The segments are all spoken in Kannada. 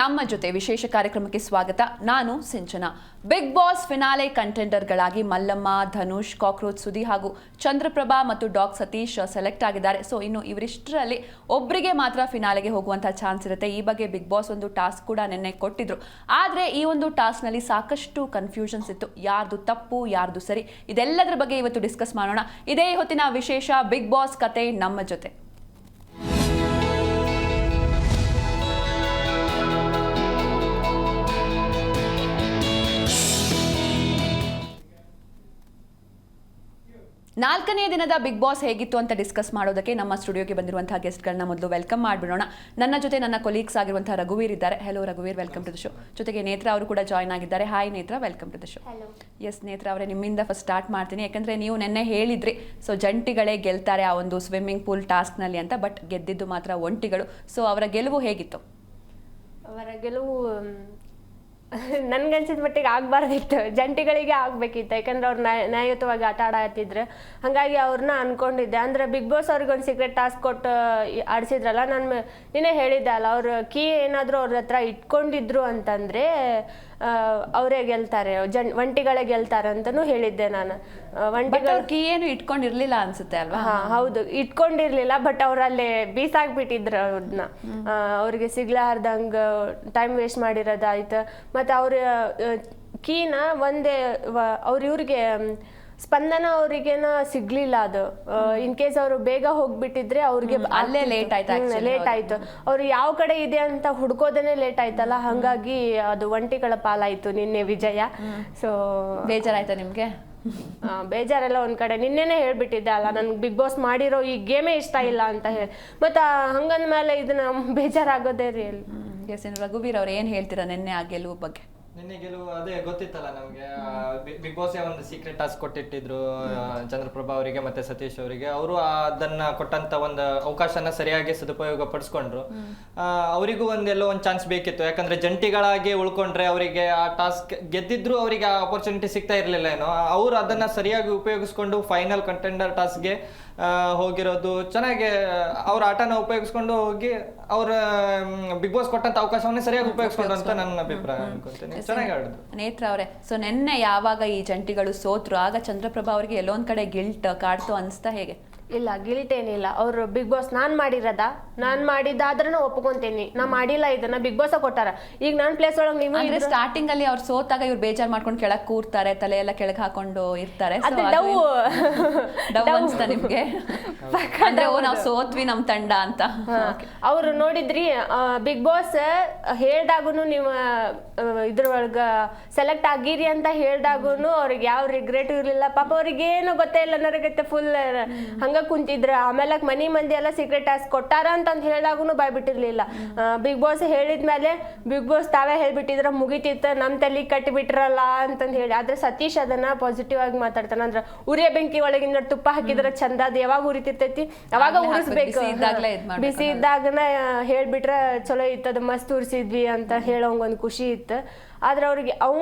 ನಮ್ಮ ಜೊತೆ ವಿಶೇಷ ಕಾರ್ಯಕ್ರಮಕ್ಕೆ ಸ್ವಾಗತ. ನಾನು ಸಿಂಚನ. ಬಿಗ್ ಬಾಸ್ ಫಿನಾಲೆ ಕಂಟೆಂಡರ್ಗಳಾಗಿ ಮಲ್ಲಮ್ಮ, ಧನುಷ್, ಕಾಕ್ರೋಚ್ ಸುದಿ ಹಾಗೂ ಚಂದ್ರಪ್ರಭಾ ಮತ್ತು ಡಾಕ್ ಸತೀಶ್ ಸೆಲೆಕ್ಟ್ ಆಗಿದ್ದಾರೆ. ಸೊ ಇನ್ನು ಇವರಿಷ್ಟರಲ್ಲಿ ಒಬ್ಬರಿಗೆ ಮಾತ್ರ ಫಿನಾಲೆಗೆ ಹೋಗುವಂತಹ ಚಾನ್ಸ್ ಇರುತ್ತೆ. ಈ ಬಗ್ಗೆ ಬಿಗ್ ಬಾಸ್ ಒಂದು ಟಾಸ್ಕ್ ಕೂಡ ನಿನ್ನೆ ಕೊಟ್ಟಿದ್ರು. ಆದರೆ ಈ ಒಂದು ಟಾಸ್ಕ್ನಲ್ಲಿ ಸಾಕಷ್ಟು ಕನ್ಫ್ಯೂಷನ್ಸ್ ಇತ್ತು. ಯಾರ್ದು ತಪ್ಪು, ಯಾರ್ದು ಸರಿ, ಇದೆಲ್ಲದರ ಬಗ್ಗೆ ಇವತ್ತು ಡಿಸ್ಕಸ್ ಮಾಡೋಣ. ಇದೇ ಹೊತ್ತಿನ ವಿಶೇಷ ಬಿಗ್ ಬಾಸ್ ಕತೆ ನಮ್ಮ ಜೊತೆ. ನಾಲ್ಕನೇ ದಿನದ ಬಿಗ್ ಬಾಸ್ ಹೇಗಿತ್ತು ಅಂತ ಡಿಸ್ಕಸ್ ಮಾಡೋದಕ್ಕೆ ನಮ್ಮ ಸ್ಟುಡಿಯೋಗೆ ಬಂದಿರುವಂತಹ ಗೆಸ್ಟ್ಗಳನ್ನ ಮೊದಲು ವೆಲ್ಕಮ್ ಮಾಡಿಬಿಡೋಣ. ನನ್ನ ಜೊತೆ ನನ್ನ ಕೊಲೀಗ್ಸ್ ಆಗಿರುವಂತಹ ರಘುವೀರ್ ಇದ್ದಾರೆ. ಹಲೋ ರಘುವೀರ್ ವೆಲ್ಕಮ್ ಟು ದ ಶೋ ಜೊತೆಗೆ ನೇತ್ರ ಅವರು ಕೂಡ ಜಾಯ್ನ್ ಆಗಿದ್ದಾರೆ. Hi Netra welcome to the show yes Netra ಅವರೇ ನಿಮ್ಮಿಂದ ಫಸ್ಟ್ ಸ್ಟಾರ್ಟ್ ಮಾಡ್ತೀನಿ. ಯಾಕಂದ್ರೆ ನೀವು ನೆನ್ನೆ ಹೇಳಿದ್ರಿ ಸೊ ಜಂಟಿಗಳೇ ಗೆಲ್ತಾರೆ ಆ ಒಂದು ಸ್ವಿಮ್ಮಿಂಗ್ ಪೂಲ್ ಟಾಸ್ಕ್ನಲ್ಲಿ ಅಂತ ಬಟ್ ಗೆದ್ದಿದ್ದು ಮಾತ್ರ ಒಂಟಿಗಳು. ಸೊ ಅವರ ಗೆಲುವು ಹೇಗಿತ್ತು? ಅವರ ಗೆಲುವು ನನ್ಗನ್ಸಿದ ಮಟ್ಟಿಗೆ ಆಗ್ಬಾರ್ದಿತ್ತು. ಜಂಟಿಗಳಿಗೆ ಆಗ್ಬೇಕಿತ್ತು. ಯಾಕಂದ್ರೆ ಅವ್ರು ನ್ಯಾಯ ನ್ಯಾಯಯುತವಾಗಿ ಆಟ ಆಡತ್ತಿದ್ರು ಹಾಗಾಗಿ ಅವ್ರನ್ನ ಅನ್ಕೊಂಡಿದ್ದೆ. ಅಂದ್ರೆ ಬಿಗ್ ಬಾಸ್ ಅವ್ರಿಗೆ ಒಂದು ಸೀಕ್ರೆಟ್ ಟಾಸ್ಕ್ ಕೊಟ್ಟು ಆಡಿಸಿದ್ರಲ್ಲ ಆಡ್ಸಿದ್ರಲ್ಲ. ನಾನು ನಿನ್ನೆ ಹೇಳಿದ್ದೆ ಅಲ್ಲ, ಅವ್ರ ಕೀ ಏನಾದರೂ ಅವ್ರ ಹತ್ರ ಇಟ್ಕೊಂಡಿದ್ರು ಅಂತಂದ್ರೆ ಅವರೇ ಗೆಲ್ತಾರೆ ಜನ್ ಒಂಟಿಗಳೇ ಗೆಲ್ತಾರೆ ಅಂತಲೂ ಹೇಳಿದ್ದೆ ನಾನು. ಒಂಟಿಗಳು ಕೀ ಏನು ಇಟ್ಕೊಂಡಿರ್ಲಿಲ್ಲ ಅನ್ಸುತ್ತೆ ಅಲ್ವಾ? ಹಾ ಹೌದು. ಇಟ್ಕೊಂಡಿರ್ಲಿಲ್ಲ ಬಟ್ ಅವ್ರಲ್ಲಿ ಬೀಸಾಕ್ಬಿಟ್ಟಿದ್ರು ಅವ್ರನ್ನ ಅವ್ರಿಗೆ ಸಿಗ್ಲಾರ್ದಂಗ ಟೈಮ್ ವೇಸ್ಟ್ ಮಾಡಿರೋದಾಯ್ತು. ಮತ್ತೆ ಅವ್ರ ಕೀನ ಒಂದೇ ಅವ್ರ ಇವ್ರಿಗೆ ಸ್ಪಂದನ ಅವ್ರಿಗೇನ ಸಿಗ್ಲಿಲ್ಲ ಅದು. ಇನ್ ಕೇಸ್ ಅವರು ಬೇಗ ಹೋಗ್ಬಿಟ್ಟಿದ್ರೆ ಅವ್ರಿಗೆ ಅಲ್ಲೇ ಲೇಟ್ ಆಯ್ತು ಲೇಟ್ ಆಯ್ತು. ಅವ್ರು ಯಾವ ಕಡೆ ಇದೆ ಅಂತ ಹುಡ್ಕೋದೇನೆ ಲೇಟ್ ಆಯ್ತಲ್ಲ ಹಂಗಾಗಿ ಅದು ಒಂಟಿಗಳ ಪಾಲಾಯ್ತು ನಿನ್ನೆ ವಿಜಯ. ಸೊ ಬೇಜಾರಾಯ್ತಾ ನಿಮ್ಗೆ? ಬೇಜಾರೆಲ್ಲ ಒಂದ್ ಕಡೆ. ನಿನ್ನೆನೆ ಹೇಳ್ಬಿಟ್ಟಿದ್ದೆ ಅಲ್ಲ ನನ್ಗೆ ಬಿಗ್ ಬಾಸ್ ಮಾಡಿರೋ ಈ ಗೇಮೇ ಇಷ್ಟ ಇಲ್ಲ ಅಂತ ಹೇಳಿ ಮತ್ತೆ ಹಂಗಂದ್ಮೇಲೆ ಇದನ್ನ ಬೇಜಾರಾಗೋದೇ ರೀ ಎಸ್ ರಘುಬೀರ್ ಅವ್ರು ಏನು ಹೇಳ್ತೀರಾ ನಿನ್ನೆ ಆ ಗೆಲುವು ಬಗ್ಗೆ? ನಿನ್ನೆ ಗೆಲುವು ಅದೇ ಗೊತ್ತಿತ್ತಲ್ಲ ನಮಗೆ ಬಿಗ್ ಬಾಸ್ ಒಂದು ಸೀಕ್ರೆಟ್ ಟಾಸ್ಕ್ ಕೊಟ್ಟಿಟ್ಟಿದ್ರು ಚಂದ್ರಪ್ರಭಾ ಅವರಿಗೆ ಮತ್ತೆ ಸತೀಶ್ ಅವರಿಗೆ. ಅವರು ಅದನ್ನ ಕೊಟ್ಟಂತ ಒಂದು ಅವಕಾಶನ ಸರಿಯಾಗಿ ಸದುಪಯೋಗ ಪಡಿಸ್ಕೊಂಡ್ರು. ಅವರಿಗೂ ಒಂದೆಲ್ಲೋ ಒಂದು ಚಾನ್ಸ್ ಬೇಕಿತ್ತು. ಯಾಕಂದ್ರೆ ಜಂಟಿಗಳಾಗಿ ಉಳ್ಕೊಂಡ್ರೆ ಅವರಿಗೆ ಆ ಟಾಸ್ಕ್ ಗೆದ್ದಿದ್ರು ಅವರಿಗೆ ಆ ಅಪರ್ಚುನಿಟಿ ಸಿಗ್ತಾ ಇರಲಿಲ್ಲ ಏನೋ. ಅವ್ರು ಅದನ್ನ ಸರಿಯಾಗಿ ಉಪಯೋಗಿಸ್ಕೊಂಡು ಫೈನಲ್ ಕಂಟೆಂಡರ್ ಟಾಸ್ಕ್ಗೆ ಹೋಗಿರೋದು. ಚೆನ್ನಾಗಿ ಅವ್ರ ಆಟನ ಉಪಯೋಗಿಸ್ಕೊಂಡು ಹೋಗಿ ಅವ್ರ ಬಿಗ್ ಬಾಸ್ ಕೊಟ್ಟಂತ ಅವಕಾಶವನ್ನೇ ಸರಿಯಾಗಿ ಉಪಯೋಗಿಸ್ಕೊಂಡು ಅಂತ ನನ್ನ ಅಭಿಪ್ರಾಯ ಅನ್ಕೊಂತೀನಿ ಚೆನ್ನಾಗಿ ಆಡಿದ್ರು ನೇತ್ರ ಅವರೇ ಸೊ ನೆನ್ನೆ ಯಾವಾಗ ಈ ಜಂಟಿಗಳು ಸೋತ್ರು? ಆಗ ಚಂದ್ರಪ್ರಭಾ ಅವರಿಗೆ ಎಲ್ಲೊಂದ್ ಕಡೆ ಗಿಲ್ಟ್ ಕಾಡ್ತು ಅನ್ಸ್ತಾ ಹೇಗೆ? ಇಲ್ಲ ಗಿಲ್ಟ್ ಏನಿಲ್ಲ. ಅವರು ಬಿಗ್ ಬಾಸ್ ನಾನು ಮಾಡಿರೋದ? ನಾನು ಮಾಡಿದ್ದಾದ್ರೂ ಒಪ್ಕೊಂತೀನಿ. ನಾ ಮಾಡಿಲ್ಲ ಇದನ್ನ ಬಿಗ್ ಬಾಸ್ ಕೊಟ್ಟಾರ. ಈಗ ನಾನು ಪ್ಲೇಸ್ ಒಳಗೆ ನೀವು ಅಂದ್ರೆ ಸ್ಟಾರ್ಟಿಂಗ್ ಅಲ್ಲಿ ಅವ್ರು ಸೋತಾಗ ಇವ್ರು ಬೇಜಾರ್ ಮಾಡ್ಕೊಂಡು ಕೆಳಗ್ ಕೂರ್ತಾರೆ ತಲೆ ಎಲ್ಲ ಕೆಳಗ್ ಹಾಕೊಂಡು ಇರ್ತಾರೆ. ಅದು ಅದು ಡವ್. ಏನು- ಡವ್ ಅನ್ಸ್ತಾ ನಿಮ್ಗೆ? ಅಂದ್ರೆ ಓ ನಾವು ಸೋತ್ವಿ ನಮ್ ತಂಡ ಅಂತ. ಅವ್ರು ನೋಡಿದ್ರಿ ಬಿಗ್ ಬಾಸ್ ಹೇಳ್ದಾಗುನು ನೀವು ಇದ್ರೊಳಗ ಸೆಲೆಕ್ಟ್ ಆಗಿರಿ ಅಂತ ಹೇಳ್ದಾಗುನು ಅವ್ರಿಗೆ ಯಾವ ರಿಗ್ರೆಟ್ ಇರ್ಲಿಲ್ಲ. ಪಾಪ ಅವ್ರಿಗೆ ಏನು ಗೊತ್ತೇ ಇಲ್ಲ ನನಗತ್ತೆ ಫುಲ್ ಹಂಗ ಕುಂತಿದ್ರ ಆಮೇಲೆ ಮನಿ ಮಂದಿ ಎಲ್ಲ ಸೀಕ್ರೆಟ್ ಟಾಸ್ಕ್ ಕೊಟ್ಟಾರ ಅಂತ ಹೇಳ್ದಾಗುನು ಬಾಯ್ ಬಿಟ್ಟಿರ್ಲಿಲ್ಲ ಬಿಗ್ ಬಾಸ್ ಹೇಳಿದ್ಮೇಲೆ ಬಿಗ್ ಬಾಸ್ ತಾವೇ ಹೇಳ್ಬಿಟ್ಟಿದ್ರ ಮುಗಿತಿತ್ತ ನಮ್ ತಲೆ ಕಟ್ಟಿ ಬಿಟ್ರಲ್ಲ ಅಂತಂದ್ ಹೇಳಿ. ಆದ್ರೆ ಸತೀಶ್ ಅದನ್ನ ಪಾಸಿಟಿವ್ ಆಗಿ ಮಾತಾಡ್ತಾನ. ಅಂದ್ರ ಉರಿಯ ಬೆಂಕಿ ಒಳಗಿಂದ ತುಪ್ಪ ಹಾಕಿದ್ರ ಚಂದ ಅದ್ ಯಾವಾಗ ಉರಿತಿರ್ತೈತಿ? ಅವಾಗ ಉರಿಸ್ಬೇಕು. ಬಿಸಿ ಇದ್ದಾಗನ ಹೇಳ್ಬಿಟ್ರ ಚಲೋ ಇತ್ತದ ಮಸ್ತ್ ಉರ್ಸಿದ್ವಿ ಅಂತ ಹೇಳೋಂಗ್ ಒಂದ್ ಖುಷಿ ಇತ್ತು. ಆದ್ರೆ ಅವ್ರಿಗೆ ಅವ್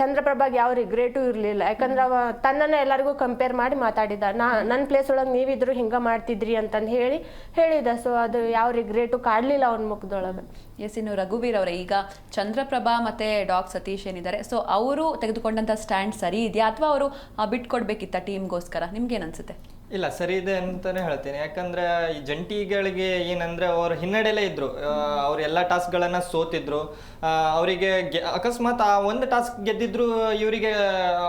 ಚಂದ್ರಪ್ರಭಾಗೆ ಯಾವ ರಿಗ್ರೇಟು ಇರಲಿಲ್ಲ. ಯಾಕಂದ್ರೆ ಅವ ತನ್ನನ್ನ ಎಲ್ಲರಿಗೂ ಕಂಪೇರ್ ಮಾಡಿ ಮಾತಾಡಿದ. ನಾ ನನ್ನ ಪ್ಲೇಸ್ ಒಳಗೆ ನೀವಿದ್ರು ಹಿಂಗೆ ಮಾಡ್ತಿದ್ರಿ ಅಂತಂದು ಹೇಳಿ, ಹೇಳಿದ. ಸೊ ಅದು ಯಾವ ರಿಗ್ರೇಟು ಕಾಡಲಿಲ್ಲ ಅವ್ನ ಮುಖದೊಳಗೆ. ಎಸ್, ಇನ್ನು ರಘುವೀರ್ ಅವರೇ, ಈಗ ಚಂದ್ರಪ್ರಭಾ ಮತ್ತೆ ಡಾಕ್ ಸತೀಶ್ ಏನಿದ್ದಾರೆ. ಸೊ ಅವರು ತೆಗೆದುಕೊಂಡಂತ ಸ್ಟ್ಯಾಂಡ್ ಸರಿ ಇದೆಯಾ? ಅಥವಾ ಅವರು ಬಿಟ್ಕೊಡ್ಬೇಕಿತ್ತ ಟೀಮ್ಗೋಸ್ಕರ ನಿಮ್ಗೇನ್ ಅನ್ಸುತ್ತೆ? ಇಲ್ಲ ಸರಿ ಇದೆ ಅಂತಾನೆ ಹೇಳ್ತೀನಿ. ಯಾಕಂದ್ರೆ ಈ ಜಂಟಿಗಳಿಗೆ ಏನಂದ್ರೆ ಅವ್ರ ಹಿನ್ನಡೆಲೇ ಇದ್ರು. ಅವ್ರ ಎಲ್ಲ ಟಾಸ್ಕ್ಗಳನ್ನ ಸೋತಿದ್ರು. ಆ, ಅವರಿಗೆ ಅಕಸ್ಮಾತ್ ಆ ಒಂದು ಟಾಸ್ಕ್ ಗೆದ್ದಿದ್ರು ಇವರಿಗೆ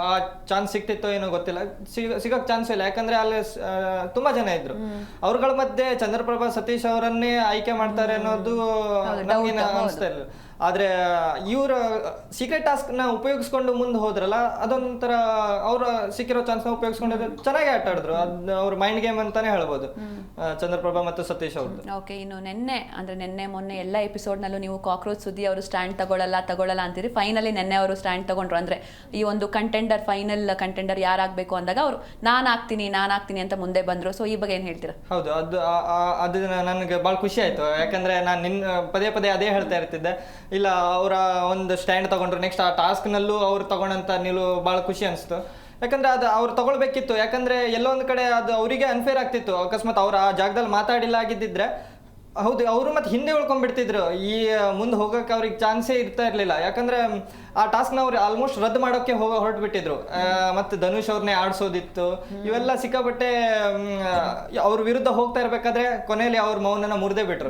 ಆ ಚಾನ್ಸ್ ಸಿಕ್ತಿತ್ತೋ ಏನೋ ಗೊತ್ತಿಲ್ಲ. ಸಿಗ ಸಿಗಕ್ ಚಾನ್ಸ್ ಇಲ್ಲ. ಯಾಕಂದ್ರೆ ಅಲ್ಲಿ ತುಂಬಾ ಜನ ಇದ್ರು. ಅವ್ರಗಳ ಮಧ್ಯೆ ಚಂದ್ರಪ್ರಭಾ ಸತೀಶ್ ಅವರನ್ನೇ ಆಯ್ಕೆ ಮಾಡ್ತಾರೆ ಅನ್ನೋದು ನಮಗೇನು ಅನಿಸ್ತಾ ಇಲ್ಲ. ಆದ್ರೆ ಇವರ ಸೀಕ್ರೆಟ್ ಟಾಸ್ಕ್ನ ಉಪಯೋಗಿಸ್ಕೊಂಡು ಮುಂದೆ ಹೋದ್ರಲ್ಲ ಅದೊಂಥರ ಅವರ ಸಿಕ್ಕಿರೋ ಚಾನ್ಸ್ನ ಉಪಯೋಗಿಸ್ಕೊಂಡು ಚೆನ್ನಾಗಿ ಆಟ ಆಡಿದ್ರು. ಅದು ಅವ್ರ ಮೈಂಡ್ ಗೇಮ್ ಅಂತಾನೆ ಹೇಳ್ಬೋದು. ಚಂದ್ರಪ್ರಭಾ ಮತ್ತು ಸತೀಶ್ ಅವ್ರದ್ದು ಓಕೆ ಇನ್ನು ನಿನ್ನೆ ಅಂದ್ರೆ ನಿನ್ನೆ ಮೊನ್ನೆ ಎಲ್ಲ ಎಪಿಸೋಡ್ನಲ್ಲೂ ನೀವು ಕಾಕ್ರೋಚ್ ಸುದ್ದಿ ಅವರು ಸ್ಟ್ಯಾಂಡ್ ತಗೊಳ್ಳಲ್ಲ ತಗೊಳ್ಳಲ್ಲ ಅಂತೀರಿ. ಫೈನಲಿ ನಿನ್ನೆ ಅವರು ಸ್ಟ್ಯಾಂಡ್ ತಗೊಂಡ್ರು. ಅಂದ್ರೆ ಈ ಒಂದು ಕಂಟೆಂಡರ್ ಫೈನಲ್ ಕಂಟೆಂಡರ್ ಯಾರಾಗಬೇಕು ಅಂದಾಗ ಅವರು ನಾನು ಆಗ್ತೀನಿ ನಾನು ಆಗ್ತೀನಿ ಅಂತ ಮುಂದೆ ಬಂದ್ರು. ಸೊ ಈ ಬಗ್ಗೆ ಏನು ಹೇಳ್ತೀರಾ? ಹೌದು ಅದು ಅದು ನನಗೆ ಭಾಳ ಖುಷಿ ಆಯ್ತು. ಯಾಕಂದ್ರೆ ನಾನು ನಿನ್ನ ಪದೇ ಪದೇ ಅದೇ ಹೇಳ್ತಾ ಇರ್ತಿದ್ದೆ. ಇಲ್ಲ, ಅವರ ಒಂದು ಸ್ಟ್ಯಾಂಡ್ ತಗೊಂಡ್ರು. ನೆಕ್ಸ್ಟ್ ಆ ಟಾಸ್ಕ್ನಲ್ಲೂ ಅವ್ರು ತಗೊಂಡಂತ ನಿಲುವು ಭಾಳ ಖುಷಿ ಅನಿಸ್ತು. ಯಾಕಂದ್ರೆ ಅದು ಅವ್ರು ತಗೊಳ್ಬೇಕಿತ್ತು. ಯಾಕಂದ್ರೆ ಎಲ್ಲೋ ಒಂದು ಕಡೆ ಅದು ಅವರಿಗೆ ಅನ್ಫೇರ್ ಆಗ್ತಿತ್ತು. ಅಕಸ್ಮಾತ್ ಅವ್ರು ಆ ಜಾಗದಲ್ಲಿ ಮಾತಾಡಿಲ್ಲ ಆಗಿದ್ದಿದ್ರೆ, ಹೌದು, ಅವರು ಮತ್ತೆ ಹಿಂದೆ ಉಳ್ಕೊಂಡ್ಬಿಡ್ತಿದ್ರು. ಈ, ಮುಂದೆ ಹೋಗಕ್ಕೆ ಅವ್ರಿಗೆ ಚಾನ್ಸೇ ಇರ್ತಾ ಇರ್ಲಿಲ್ಲ. ಯಾಕಂದ್ರೆ, ಆ ಟಾಸ್ಕ್ನ ಅವ್ರು ಆಲ್ಮೋಸ್ಟ್ ರದ್ದು ಮಾಡೋಕೆ ಹೋಗ, ಹೊರಟ್ಬಿಟ್ಟಿದ್ರು. ಮತ್ತೆ ಧನುಷ್ ಅವ್ರನ್ನೇ ಆಡಿಸೋದಿತ್ತು. ಇವೆಲ್ಲ ಸಿಕ್ಕಾಪಟ್ಟೆ ಅವ್ರ ವಿರುದ್ಧ ಹೋಗ್ತಾ ಇರಬೇಕಾದ್ರೆ ಕೊನೆಯಲ್ಲಿ ಅವ್ರ ಮೌನನ ಮುರಿದೇ ಬಿಟ್ರು.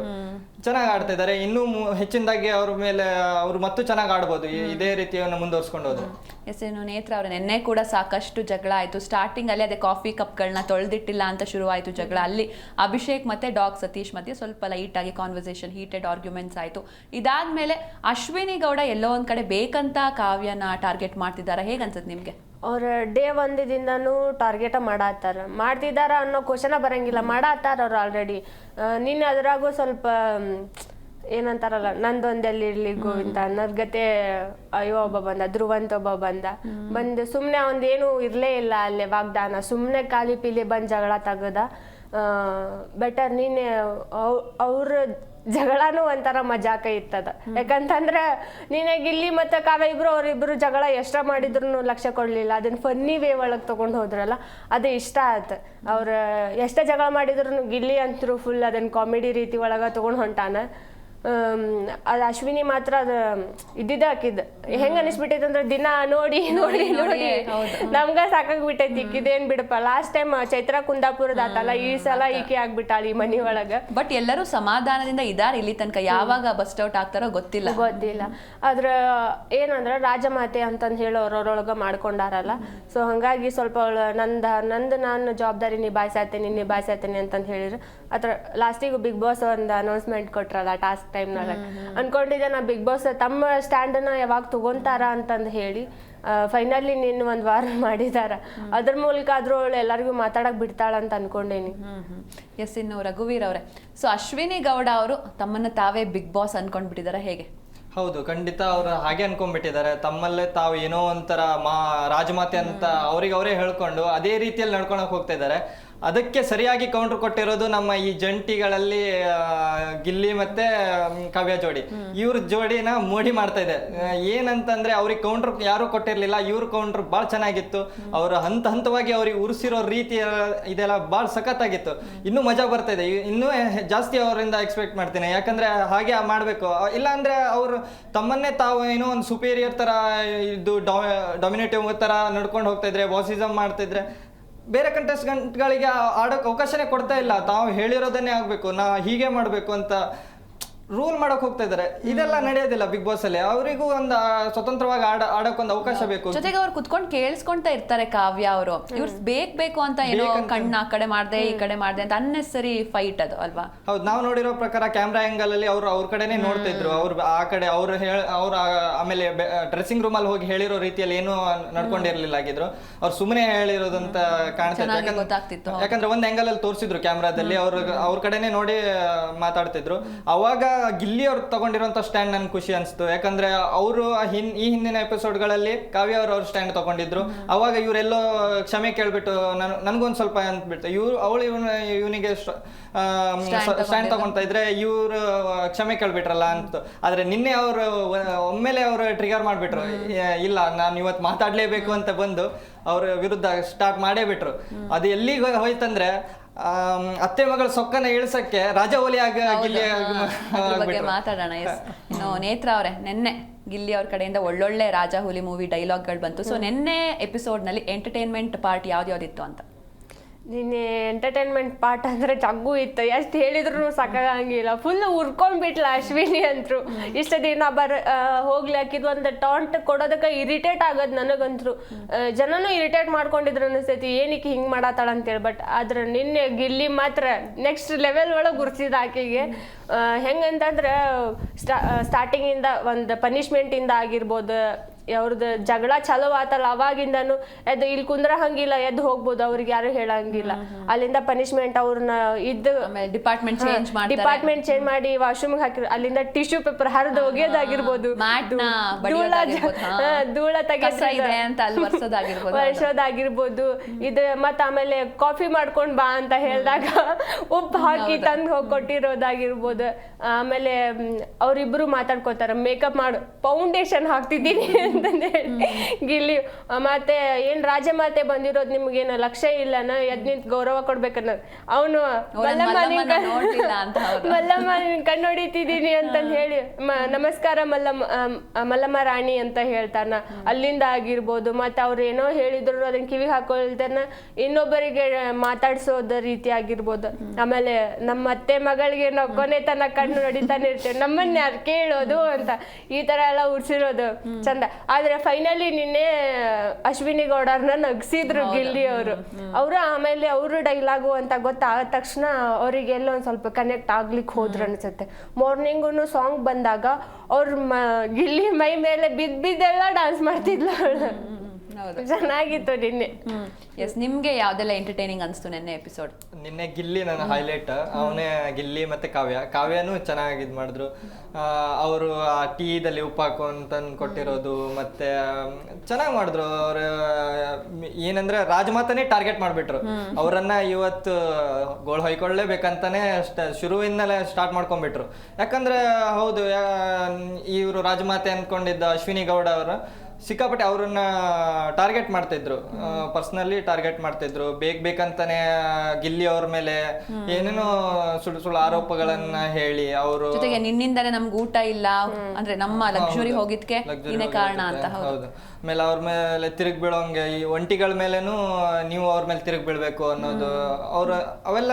ಚೆನ್ನಾಗಿ ಆಡ್ತಾ ಇದ್ದಾರೆ. ಇನ್ನೂ ಹೆಚ್ಚಿನದಾಗಿ ಅವ್ರ ಮೇಲೆ ಅವರು ಮತ್ತು ಚೆನ್ನಾಗಿ ಆಡ್ಬೋದು. ಇದೇ ರೀತಿಯನ್ನು ಮುಂದುವರ್ಸ್ಕೊಂಡು ಹೋದ್ರು. ಎಸ್ ಏನು ನೇತ್ರ ಅವ್ರ ನಿನ್ನೆ ಕೂಡ ಸಾಕಷ್ಟು ಜಗಳ ಆಯಿತು. ಸ್ಟಾರ್ಟಿಂಗ್ ಅಲ್ಲಿ ಅದೇ ಕಾಫಿ ಕಪ್ಗಳನ್ನ ತೊಳೆದಿಟ್ಟಿಲ್ಲ ಅಂತ ಶುರುವಾಯಿತು ಜಗಳ. ಅಲ್ಲಿ ಅಭಿಷೇಕ್ ಮತ್ತೆ ಡಾಗ್ ಸತೀಶ್ ಮಧ್ಯೆ ಸ್ವಲ್ಪ ಲೈಟ್ ಆಗಿ ಕಾನ್ವರ್ಸೇಷನ್ ಹೀಟೆಡ್ ಆರ್ಗ್ಯುಮೆಂಟ್ಸ್ ಆಯಿತು. ಇದಾದ್ಮೇಲೆ ಅಶ್ವಿನಿ ಗೌಡ ಎಲ್ಲೋ ಒಂದ್ ಕಡೆ ಬೇಕಂತ ಕಾವ್ಯನ ಟಾರ್ಗೆಟ್ ಮಾಡ್ತಿದ್ದಾರೆ? ಹೇಗನ್ಸುತ್ತೆ ನಿಮ್ಗೆ? ಅವ್ರ ಡೇ ಒಂದಿದಿಂದನೂ ಟಾರ್ಗೆಟ ಮಾಡತ್ತಾರ. ಮಾಡ್ತಿದಾರ ಅನ್ನೋ ಕ್ವಶನ ಬರಂಗಿಲ್ಲ ಮಾಡತ್ತಾರ ಅವ್ರು ಆಲ್ರೆಡಿ ನಿನ್ನೆ ಅದ್ರಾಗೂ ಸ್ವಲ್ಪ ಏನಂತಾರಲ್ಲ ನಂದೊಂದಲ್ಲಿ ಇರ್ಲಿ ಗೋವಿಂದ ಅನ್ನೋದ್ ಗತೆ ಅಯ್ಯೋ ಒಬ್ಬ ಬಂದ ಧ್ರುವಂತ ಒಬ್ಬ ಬಂದ. ಬಂದು ಸುಮ್ಮನೆ ಅವಂದೇನು ಇರ್ಲೇ ಇಲ್ಲ ಅಲ್ಲೇ ವಾಗ್ದಾನ. ಸುಮ್ಮನೆ ಖಾಲಿ ಪೀಲಿ ಬಂದ್ ಜಗಳ ತಗದ. ಬೆಟರ್ ನೀನೆ ಅವ್ರ ಜಗಳನೂ ಒಂಥರ ಮಜಾಕ ಇತ್ತದ. ಯಾಕಂತಂದ್ರೆ ನಿನಗೆ ಇಲ್ಲಿ ಮತ್ತೆ ಕಾವ್ಯ ಇಬ್ರು ಅವ್ರಿಬ್ರು ಜಗಳ ಎಷ್ಟ ಮಾಡಿದ್ರು ಲಕ್ಷ ಕೊಡ್ಲಿಲ್ಲ. ಅದನ್ನ ಫನ್ನಿ ವೇ ಒಳಗೆ ತಗೊಂಡ್ ಹೋದ್ರಲ್ಲ, ಅದು ಇಷ್ಟ ಆಯ್ತು ಅವ್ರ ಎಷ್ಟ ಜಗಳ ಮಾಡಿದ್ರು ಗಿಲ್ಲಿ ಅಂತೂ ಫುಲ್ ಅದನ್ನ ಕಾಮಿಡಿ ರೀತಿ ಒಳಗ ತಗೊಂಡ್ ಹೊಂಟಾನ. ಅದು ಅಶ್ವಿನಿ ಮಾತ್ರ ಅದು ಇದ್ದಿದ್ದ ಹಾಕಿದ್ ಹೆಂಗ ಅನಿಸ್ಬಿಟ್ಟೈತೆ ಅಂದ್ರೆ ದಿನ ನೋಡಿ ನೋಡಿ ನೋಡಿ ನಮ್ಗ ಸಾಕಾಗ್ಬಿಟ್ಟೈತಿ ಇದೇನ್ ಬಿಡಪ್ಪ. ಲಾಸ್ಟ್ ಟೈಮ್ ಚೈತ್ರ ಕುಂದಾಪುರದ ಆತಲ್ಲ ಈ ಸಲ ಈಕೆ ಆಗ್ಬಿಟ್ಟಾಳ ಈ ಮನಿ ಒಳಗ. ಬಟ್ ಎಲ್ಲರೂ ಸಮಾಧಾನದಿಂದ ಇದಾರೆ ಇಲ್ಲಿ ತನಕ. ಯಾವಾಗ ಬಸ್ಟ್ ಔಟ್ ಆಗ್ತಾರೋ ಗೊತ್ತಿಲ್ಲ. ಗೊತ್ತಿಲ್ಲ. ಆದ್ರ ಏನಂದ್ರ ರಾಜಮಾತೆ ಅಂತಂದ್ ಹೇಳಿ ಅವ್ರವ್ರೊಳಗ ಮಾಡ್ಕೊಂಡಾರಲ್ಲ. ಸೊ ಹಂಗಾಗಿ ಸ್ವಲ್ಪ ನಂದ ನಂದು ನಾನು ಜವಾಬ್ದಾರಿ ನಿಭಾಯಿಸಾತೀನಿ ನಿಭಾಯಿಸಾತೀನಿ ಅಂತಂದ್ ಹೇಳಿದ್ರು. ಅದ್ರ ಲಾಸ್ಟಿಗೂ ಬಿಗ್ ಬಾಸ್ ಒಂದು ಅನೌನ್ಸ್ಮೆಂಟ್ ಕೊಟ್ರಲ್ಲ ಟಾಸ್ಕ್ ಟೈಮ್ನಾಗ ಅನ್ಕೊಂಡಿದ್ದೆ ನಾ ಬಿಗ್ ಬಾಸ್ ತಮ್ಮ ಸ್ಟ್ಯಾಂಡನ್ನ ಯಾವಾಗ ತಗೊಂತಾರ ಅಂತಂದು ಹೇಳಿ ಫೈನಲಿ ನಿನ್ನ ಒಂದ್ ವಾರ ಮಾಡಿದಾರ. ಅದ್ರ ಮೂಲಕ ಆದ್ರೂ ಅವಳು ಎಲ್ಲರಿಗೂ ಮಾತಾಡಕ್ ಬಿಡ್ತಾಳ ಅಂತ ಅನ್ಕೊಂಡೇನಿ. ಎಸ್ ಇನ್ನು ರಘುವೀರ್ ಅವರೇ. ಸೊ ಅಶ್ವಿನಿ ಗೌಡ ಅವರು ತಮ್ಮನ್ನ ತಾವೇ ಬಿಗ್ ಬಾಸ್ ಅನ್ಕೊಂಡ್ಬಿಟ್ಟಿದ್ದಾರೆ ಹೇಗೆ? ಹೌದು ಖಂಡಿತ ಅವ್ರು ಹಾಗೆ ಅನ್ಕೊಂಡ್ಬಿಟ್ಟಿದ್ದಾರೆ. ತಮ್ಮಲ್ಲೇ ತಾವು ಏನೋ ಒಂಥರ ಮಾ ರಾಜಮಾತೆ ಅಂತ ಅವ್ರಿಗೆ ಅವರೇ ಹೇಳ್ಕೊಂಡು ಅದೇ ರೀತಿಯಲ್ಲಿ ನಡ್ಕೊಳಕ್ ಹೋಗ್ತಾ ಇದ್ದಾರೆ ಅದಕ್ಕೆ ಸರಿಯಾಗಿ ಕೌಂಟರ್ ಕೊಟ್ಟಿರೋದು ನಮ್ಮ ಈ ಜಂಟಿಗಳಲ್ಲಿ ಆ, ಗಿಲ್ಲಿ ಮತ್ತೆ ಕಾವ್ಯ ಜೋಡಿ. ಇವ್ರ ಜೋಡಿನ ಮೋಡಿ ಮಾಡ್ತಾ ಇದೆ. ಆ, ಏನಂತಂದ್ರೆ ಅವ್ರಿಗೆ ಕೌಂಟರ್ ಯಾರು ಕೊಟ್ಟಿರ್ಲಿಲ್ಲ. ಇವ್ರ ಕೌಂಟರ್ ಬಹಳ ಚೆನ್ನಾಗಿತ್ತು. ಅವ್ರ ಹಂತ ಹಂತವಾಗಿ ಅವ್ರಿಗೆ ಉರ್ಸಿರೋ ರೀತಿ ಎಲ್ಲ- ಇದೆಲ್ಲ ಭಾಳ ಸಖತ್ತಾಗಿತ್ತು. ಇನ್ನೂ ಮಜಾ ಬರ್ತಾ ಇದೆ. ಇ- ಇನ್ನೂ ಹೆ- ಜಾಸ್ತಿ ಅವರಿಂದ ಎಕ್ಸ್ಪೆಕ್ಟ್ ಮಾಡ್ತೀನಿ. ಯಾಕಂದ್ರೆ ಹಾಗೆ ಮಾಡಬೇಕು. ಇಲ್ಲ ಅಂದ್ರೆ ಅವರು ತಮ್ಮನ್ನೇ ತಾವು ಏನೋ ಒಂದು ಸುಪೀರಿಯರ್ ಥರ ಇದು ಡೊಮಿನೇಟಿವ್ ಥರ ನಡ್ಕೊಂಡು ಹೋಗ್ತಾ ಇದ್ರೆ ಬಾಸಿಸಮ್ ಮಾಡ್ತಿದ್ರೆ ಬೇರೆ ಕಂಟೆಸ್ಟೆಂಟ್ಗಳಿಗೆ ಆಡೋಕೆ ಅವಕಾಶನೇ ಕೊಡ್ತಾ ಇಲ್ಲ. ತಾವು ಹೇಳಿರೋದನ್ನೇ ಆಗಬೇಕು, ನಾ ಹೀಗೆ ಮಾಡಬೇಕು ಅಂತ ರೂಲ್ ಮಾಡಕ್ ಹೋಗ್ತಾ ಇದಾರೆ ಇದೆಲ್ಲ ನಡೆಯೋದಿಲ್ಲ ಬಿಗ್ ಬಾಸ್ ಅಲ್ಲಿ. ಅವರಿಗೂ ಒಂದು ಸ್ವತಂತ್ರವಾಗಿ ಆಡ ಆಡೋಕೆ ಒಂದು ಅವಕಾಶ ಬೇಕು. ಜೊತೆಗೆ ಅವ್ರು ಕುತ್ಕೊಂಡು ಕೇಳಿಸ್ಕೊಂತ ಇರ್ತಾರೆ ಕಾವ್ಯ ಅವರು. ಇವ್ರು ಬೇಕ್ ಬೇಕು ಅಂತ ಏನೋ ಕಣ್ಣ ಆ ಕಡೆ ಮಾಡ್ದೆ ಈ ಕಡೆ ಮಾಡ್ದೆ ಅಂತ ಅನ್ನೆಸರಿ ಫೈಟ್ ಅದು ಅಲ್ವಾ? ಹೌದು ನಾವು ನೋಡಿರೋ ಪ್ರಕಾರ ಕ್ಯಾಮ್ರಾ ಆಂಗಲ್ ಅಲ್ಲಿ ಅವ್ರು ಅವ್ರ ಕಡೆನೆ ನೋಡ್ತಾ ಇದ್ರು. ಅವ್ರು ಆ ಕಡೆ ಅವ್ರು ಹೇಳ ಅವ್ರ ಆಮೇಲೆ ಡ್ರೆಸ್ಸಿಂಗ್ ರೂಮ್ ಅಲ್ಲಿ ಹೋಗಿ ಹೇಳಿರೋ ರೀತಿಯಲ್ಲಿ ಏನು ನಡ್ಕೊಂಡಿರ್ಲಿಲ್ಲ ಆಗಿದ್ರು ಅವ್ರು ಸುಮ್ಮನೆ ಹೇಳಿರೋದಂತ ಕಾಣ್ತಾ ಯಾಕಂದ್ರೆ ಒಂದ್ ಆಂಗಲ್ ಅಲ್ಲಿ ತೋರಿಸಿದ್ರು ಕ್ಯಾಮ್ರಾದಲ್ಲಿ ಅವ್ರ ಅವ್ರ ಕಡೆನೆ ನೋಡಿ ಮಾತಾಡ್ತಿದ್ರು. ಅವಾಗ ಗಿಲ್ಲಿ ಅವ್ರು ತಗೊಂಡಿರುವಂತ ಸ್ಟ್ಯಾಂಡ್ ನನ್ಗೆ ಖುಷಿ ಅನ್ಸ್ತು. ಯಾಕಂದ್ರೆ ಅವರು ಹಿನ್ ಈ ಹಿಂದಿನ ಎಪಿಸೋಡ್ಗಳಲ್ಲಿ ಕಾವ್ಯ ಅವರು ಅವ್ರ ಸ್ಟ್ಯಾಂಡ್ ತಗೊಂಡಿದ್ರು. ಅವಾಗ ಇವರೆಲ್ಲೋ ಕ್ಷಮೆ ಕೇಳ್ಬಿಟ್ಟು ನನ್ ನನ್ಗೊಂದ್ ಸ್ವಲ್ಪ ಅಂದ್ಬಿಟ್ಟು ಇವ್ರು ಅವಳು ಇವನು ಇವನಿಗೆ ಸ್ಟ್ಯಾಂಡ್ ತಗೊಂತ ಇದ್ರೆ ಇವ್ರು ಕ್ಷಮೆ ಕೇಳ್ಬಿಟ್ರಲ್ಲ ಅಂತ. ಆದ್ರೆ ನಿನ್ನೆ ಅವರು ಒಮ್ಮೆಲೆ ಅವರು ಟ್ರಿಗರ್ ಮಾಡ್ಬಿಟ್ರು. ಇಲ್ಲ ನಾನು ಇವತ್ತು ಮಾತಾಡ್ಲೇಬೇಕು ಅಂತ ಬಂದು ಅವ್ರ ವಿರುದ್ಧ ಸ್ಟಾರ್ಟ್ ಮಾಡೇ ಬಿಟ್ರು. ಅದು ಎಲ್ಲಿಗೆ ಹೋಯ್ತಂದ್ರೆ ಆಮ್, ಅತ್ತೆ ಮಗಳ ಸೊಕ್ಕನ ಇಳಿಸಕ್ಕೆ ರಾಜ ಒಲಿ ಆಗ ಗಿಲ್ಲಿ ಆಗ- ಅದ್ರ ಬಗ್ಗೆ ಆಗ್ಬಿಟ್ರು. ಮಾತಾಡೋಣ ಎಸ್ ಇನ್ನು ನೇತ್ರ ಅವರೇ ನಿನ್ನೆ ಗಿಲ್ಲಿ ಅವ್ರ ಕಡೆಯಿಂದ ಒಳ್ಳೊಳ್ಳೆ ರಾಜ ಹುಲಿ ಮೂವಿ ಡೈಲಾಗ್ಗಳು ಬಂತು. ಸೊ ನಿನ್ನೆ ಎಪಿಸೋಡ್ನಲ್ಲಿ ಎಂಟರ್ಟೈನ್ಮೆಂಟ್ ಪಾರ್ಟ್ ಯಾವ್ದು ಯಾವ್ದಿತ್ತು ಅಂತ. ನಿನ್ನೆ ಎಂಟರ್ಟೈನ್ಮೆಂಟ್ ಪಾರ್ಟ್ ಅಂದ್ರೆ ಜಗ್ಗು ಇತ್ತು. ಎಷ್ಟು ಹೇಳಿದ್ರು ಸಾಕಾಗಂಗಿಲ್ಲ. ಫುಲ್ ಉರ್ಕೊಂಡ್ಬಿಟ್ಲ ಅಶ್ವಿನಿ ಅಂತರು ಇಷ್ಟ ದಿನ ಬರ ಹೋಗ್ಲಿ ಒಂದು ಟಾಂಟ್ ಕೊಡೋದಕ್ಕೆ ಇರಿಟೇಟ್ ಆಗೋದು ನನಗಂತರು. ಜನನು ಇರಿಟೇಟ್ ಮಾಡ್ಕೊಂಡಿದ್ರು ಅನಿಸ್ತೈತಿ ಏನಕ್ಕೆ ಹಿಂಗೆ ಮಾಡತ್ತಾಳ ಅಂತೇಳಿ. ಬಟ್ ಆದ್ರೆ ನಿನ್ನೆ ಗಿಲ್ಲಿ ಮಾತ್ರ ನೆಕ್ಸ್ಟ್ ಲೆವೆಲ್ ಒಳಗೆ ಗುರ್ಸಿದ ಆಕೆಗೆ. ಹೆಂಗಂತಂದ್ರೆ ಸ್ಟಾ ಸ್ಟಾರ್ಟಿಂಗಿಂದ ಒಂದು ಪನಿಷ್ಮೆಂಟಿಂದ ಆಗಿರ್ಬೋದು. ಅವ್ರದ್ದು ಜಗಳ ಚಲೋ ಆತಲ್ಲ ಅವಾಗಿಂದನು ಎದ್ದು ಇಲ್ಲಿ ಕುಂದ್ರ ಹಂಗಿಲ್ಲ ಎದ್ದು ಹೋಗ್ಬೋದು ಅವ್ರಿಗೆ ಯಾರು ಹೇಳಂಗಿಲ್ಲ. ಅಲ್ಲಿಂದ ಪನಿಷ್ಮೆಂಟ್ ಅವ್ರನ್ನ ಇದ್ದು ಡಿಪಾರ್ಟ್ಮೆಂಟ್ ಚೇಂಜ್ ಮಾಡ್ತಾರೆ. ಡಿಪಾರ್ಟ್ಮೆಂಟ್ ಚೇಂಜ್ ಮಾಡಿ ವಾಶ್ರೂಮ್ ಹಾಕಿ ಅಲ್ಲಿಂದ ಟಿಶ್ಯೂ ಪೇಪರ್ ಹರಿದು ಒಗೆಯೋದಾಗಿರ್ಬೋದು ಧೂಳ. ವರ್ಷೋದಾಗಿರ್ಬೋದು ಇದು ಮತ್ತ ಆಮೇಲೆ ಕಾಫಿ ಮಾಡ್ಕೊಂಡ್ ಬಾ ಅಂತ ಹೇಳಿದಾಗ ಉಪ್ಪು ಹಾಕಿ ತಂದು ಹೋಗಿ ಕೊಟ್ಟಿರೋದಾಗಿರ್ಬೋದು. ಆಮೇಲೆ ಅವರಿಬ್ರು ಮಾತಾಡ್ಕೋತಾರ ಮೇಕಪ್ ಮಾಡು ಫೌಂಡೇಶನ್ ಹಾಕ್ತಿದ್ದೀನಿ. ಅಂತಂದ್ ಹೇಳಿ ಗಿಲ್ಲಿ ಮತ್ತೆ ಏನ್ ರಾಜಮಾತೆ ಬಂದಿರೋದು ನಿಮ್ಗೇನು ಲಕ್ಷ್ಯ ಇಲ್ಲನ? ಎದ್ ನಿಂತ್ ಗೌರವ ಕೊಡ್ಬೇಕನ್ನ. ಅವನು ಮಲ್ಲಮ್ಮ ಅಂತ ಕಣ್ಣು ಹೊಡಿತಿದ್ದೀನಿ ಅಂತಂದ್ ಹೇಳಿ. ನಮಸ್ಕಾರ ಮಲ್ಲಮ್ಮ ಮಲ್ಲಮ್ಮ ರಾಣಿ ಅಂತ ಹೇಳ್ತಾನ. ಅಲ್ಲಿಂದ ಆಗಿರ್ಬೋದು ಮತ್ತೆ ಅವ್ರು ಏನೋ ಹೇಳಿದ್ರು ಅದನ್ನ ಕಿವಿ ಹಾಕೊಳ್ತಾನ. ಇನ್ನೊಬ್ಬರಿಗೆ ಮಾತಾಡ್ಸೋದ ರೀತಿ ಆಗಿರ್ಬೋದು. ಆಮೇಲೆ ನಮ್ಮ ಅತ್ತೆ ಮಗಳಿಗೆ ನಾವು ಕೊನೆ ತನ ಕಣ್ಣು ಹೊಡಿತಾನೆ ಇರ್ತೇವೆ. ನಮ್ಮನ್ನ ಯಾರು ಕೇಳೋದು ಅಂತ. ಈ ತರ ಎಲ್ಲ ಉಡ್ಸಿರೋದು ಚಂದ. ಆದ್ರೆ ಫೈನಲಿ ನಿನ್ನೆ ಅಶ್ವಿನಿ ಗೌಡರ್ನ ನಗ್ಸಿದ್ರು ಗಿಲ್ಲಿ ಅವರು. ಅವರು ಆಮೇಲೆ ಅವರು ಡೈಲಾಗು ಅಂತ ಗೊತ್ತಾದ ತಕ್ಷಣ ಅವರಿಗೆ ಎಲ್ಲ ಒಂದ್ ಸ್ವಲ್ಪ ಕನೆಕ್ಟ್ ಆಗ್ಲಿಕ್ಕೆ ಹೋದ್ರು ಅನ್ಸುತ್ತೆ. ಮಾರ್ನಿಂಗು ಸಾಂಗ್ ಬಂದಾಗ ಅವ್ರ ಮ ಗಿಲ್ಲಿ ಮೈ ಮೇಲೆ ಬಿದ್ದ ಬಿದ್ದೆಲ್ಲ ಡಾನ್ಸ್ ಮಾಡ್ತಿದ್ಲು ಅವಳು. ಚೆನ್ನಾಗಿತ್ತು ನಿನ್ನೆ. ಎಸ್ ನಿಮ್ಗೆ ಯಾವ್ದೆಲ್ಲ ಎಂಟರ್ಟೈನಿಂಗ್ ಅನ್ಸ್ತು ನೆನ್ನೆ ಎಪಿಸೋಡ್ ನಿನ್ನೆ ಗಿಲ್ಲಿ ನನ್ನ ಹೈಲೈಟ್ ಅವನೇ ಗಿಲ್ಲಿ ಮತ್ತೆ ಕಾವ್ಯ. ಕಾವ್ಯನೂ ಚೆನ್ನಾಗಿ ಇದ್ ಮಾಡಿದ್ರು. ಅವರು ಆ ಟೀದಲ್ಲಿ ಉಪ್ಪು ಹಾಕು ಅಂತಂದು ಕೊಟ್ಟಿರೋದು ಮತ್ತೆ ಚೆನ್ನಾಗಿ ಮಾಡಿದ್ರು. ಅವ್ರ ಏನಂದ್ರೆ ರಾಜಮಾತನೇ ಟಾರ್ಗೆಟ್ ಮಾಡ್ಬಿಟ್ರು. ಅವರನ್ನ ಇವತ್ತು ಗೋಳ್ ಹೊಯ್ಕೊಳ್ಳೇಬೇಕಂತಾನೆ ಶುರುವಿನಲ್ಲೇ ಶುರುವಿಂದಲೇ ಸ್ಟಾರ್ಟ್ ಮಾಡ್ಕೊಂಡ್ಬಿಟ್ರು. ಯಾಕಂದ್ರೆ ಹೌದು ಇವರು ರಾಜಮಾತೆ ಅನ್ಕೊಂಡಿದ್ದ ಅಶ್ವಿನಿ ಗೌಡ ಅವರು ಸಿಕ್ಕಾಪಟ್ಟೆ ಅವ್ರನ್ನ ಟಾರ್ಗೆಟ್ ಮಾಡ್ತಿದ್ರು. ಪರ್ಸನಲಿ ಟಾರ್ಗೆಟ್ ಮಾಡ್ತಿದ್ರು. ಬೇಕ್ ಬೇಕಂತಾನೆ ಗಿಲ್ಲಿ ಅವ್ರ ಮೇಲೆ ಏನೇನೋ ಸುಳ್ಳು ಸುಳ್ಳು ಆರೋಪಗಳನ್ನ ಹೇಳಿ ಅವರು ಜೊತೆಗೆ ನಿನ್ನಿಂದಾನೆ ನಮ್ಗೆ ಊಟ ಇಲ್ಲ. ಅಂದ್ರೆ ನಮ್ಮ ಲಕ್ಸುರಿ ಹೋಗಿದ್ಕೆ ಕಾರಣ ಅಂತ ಹೌದು. ಆಮೇಲೆ ಅವ್ರ ಮೇಲೆ ತಿರುಗಿ ಬೀಳೋಂಗೆ ಈ ಒಂಟಿಗಳ ಮೇಲೇನು ನೀವು ಅವ್ರ ಮೇಲೆ ತಿರುಗ್ ಬೀಳ್ಬೇಕು ಅನ್ನೋದು ಅವ್ರ ಅವೆಲ್ಲ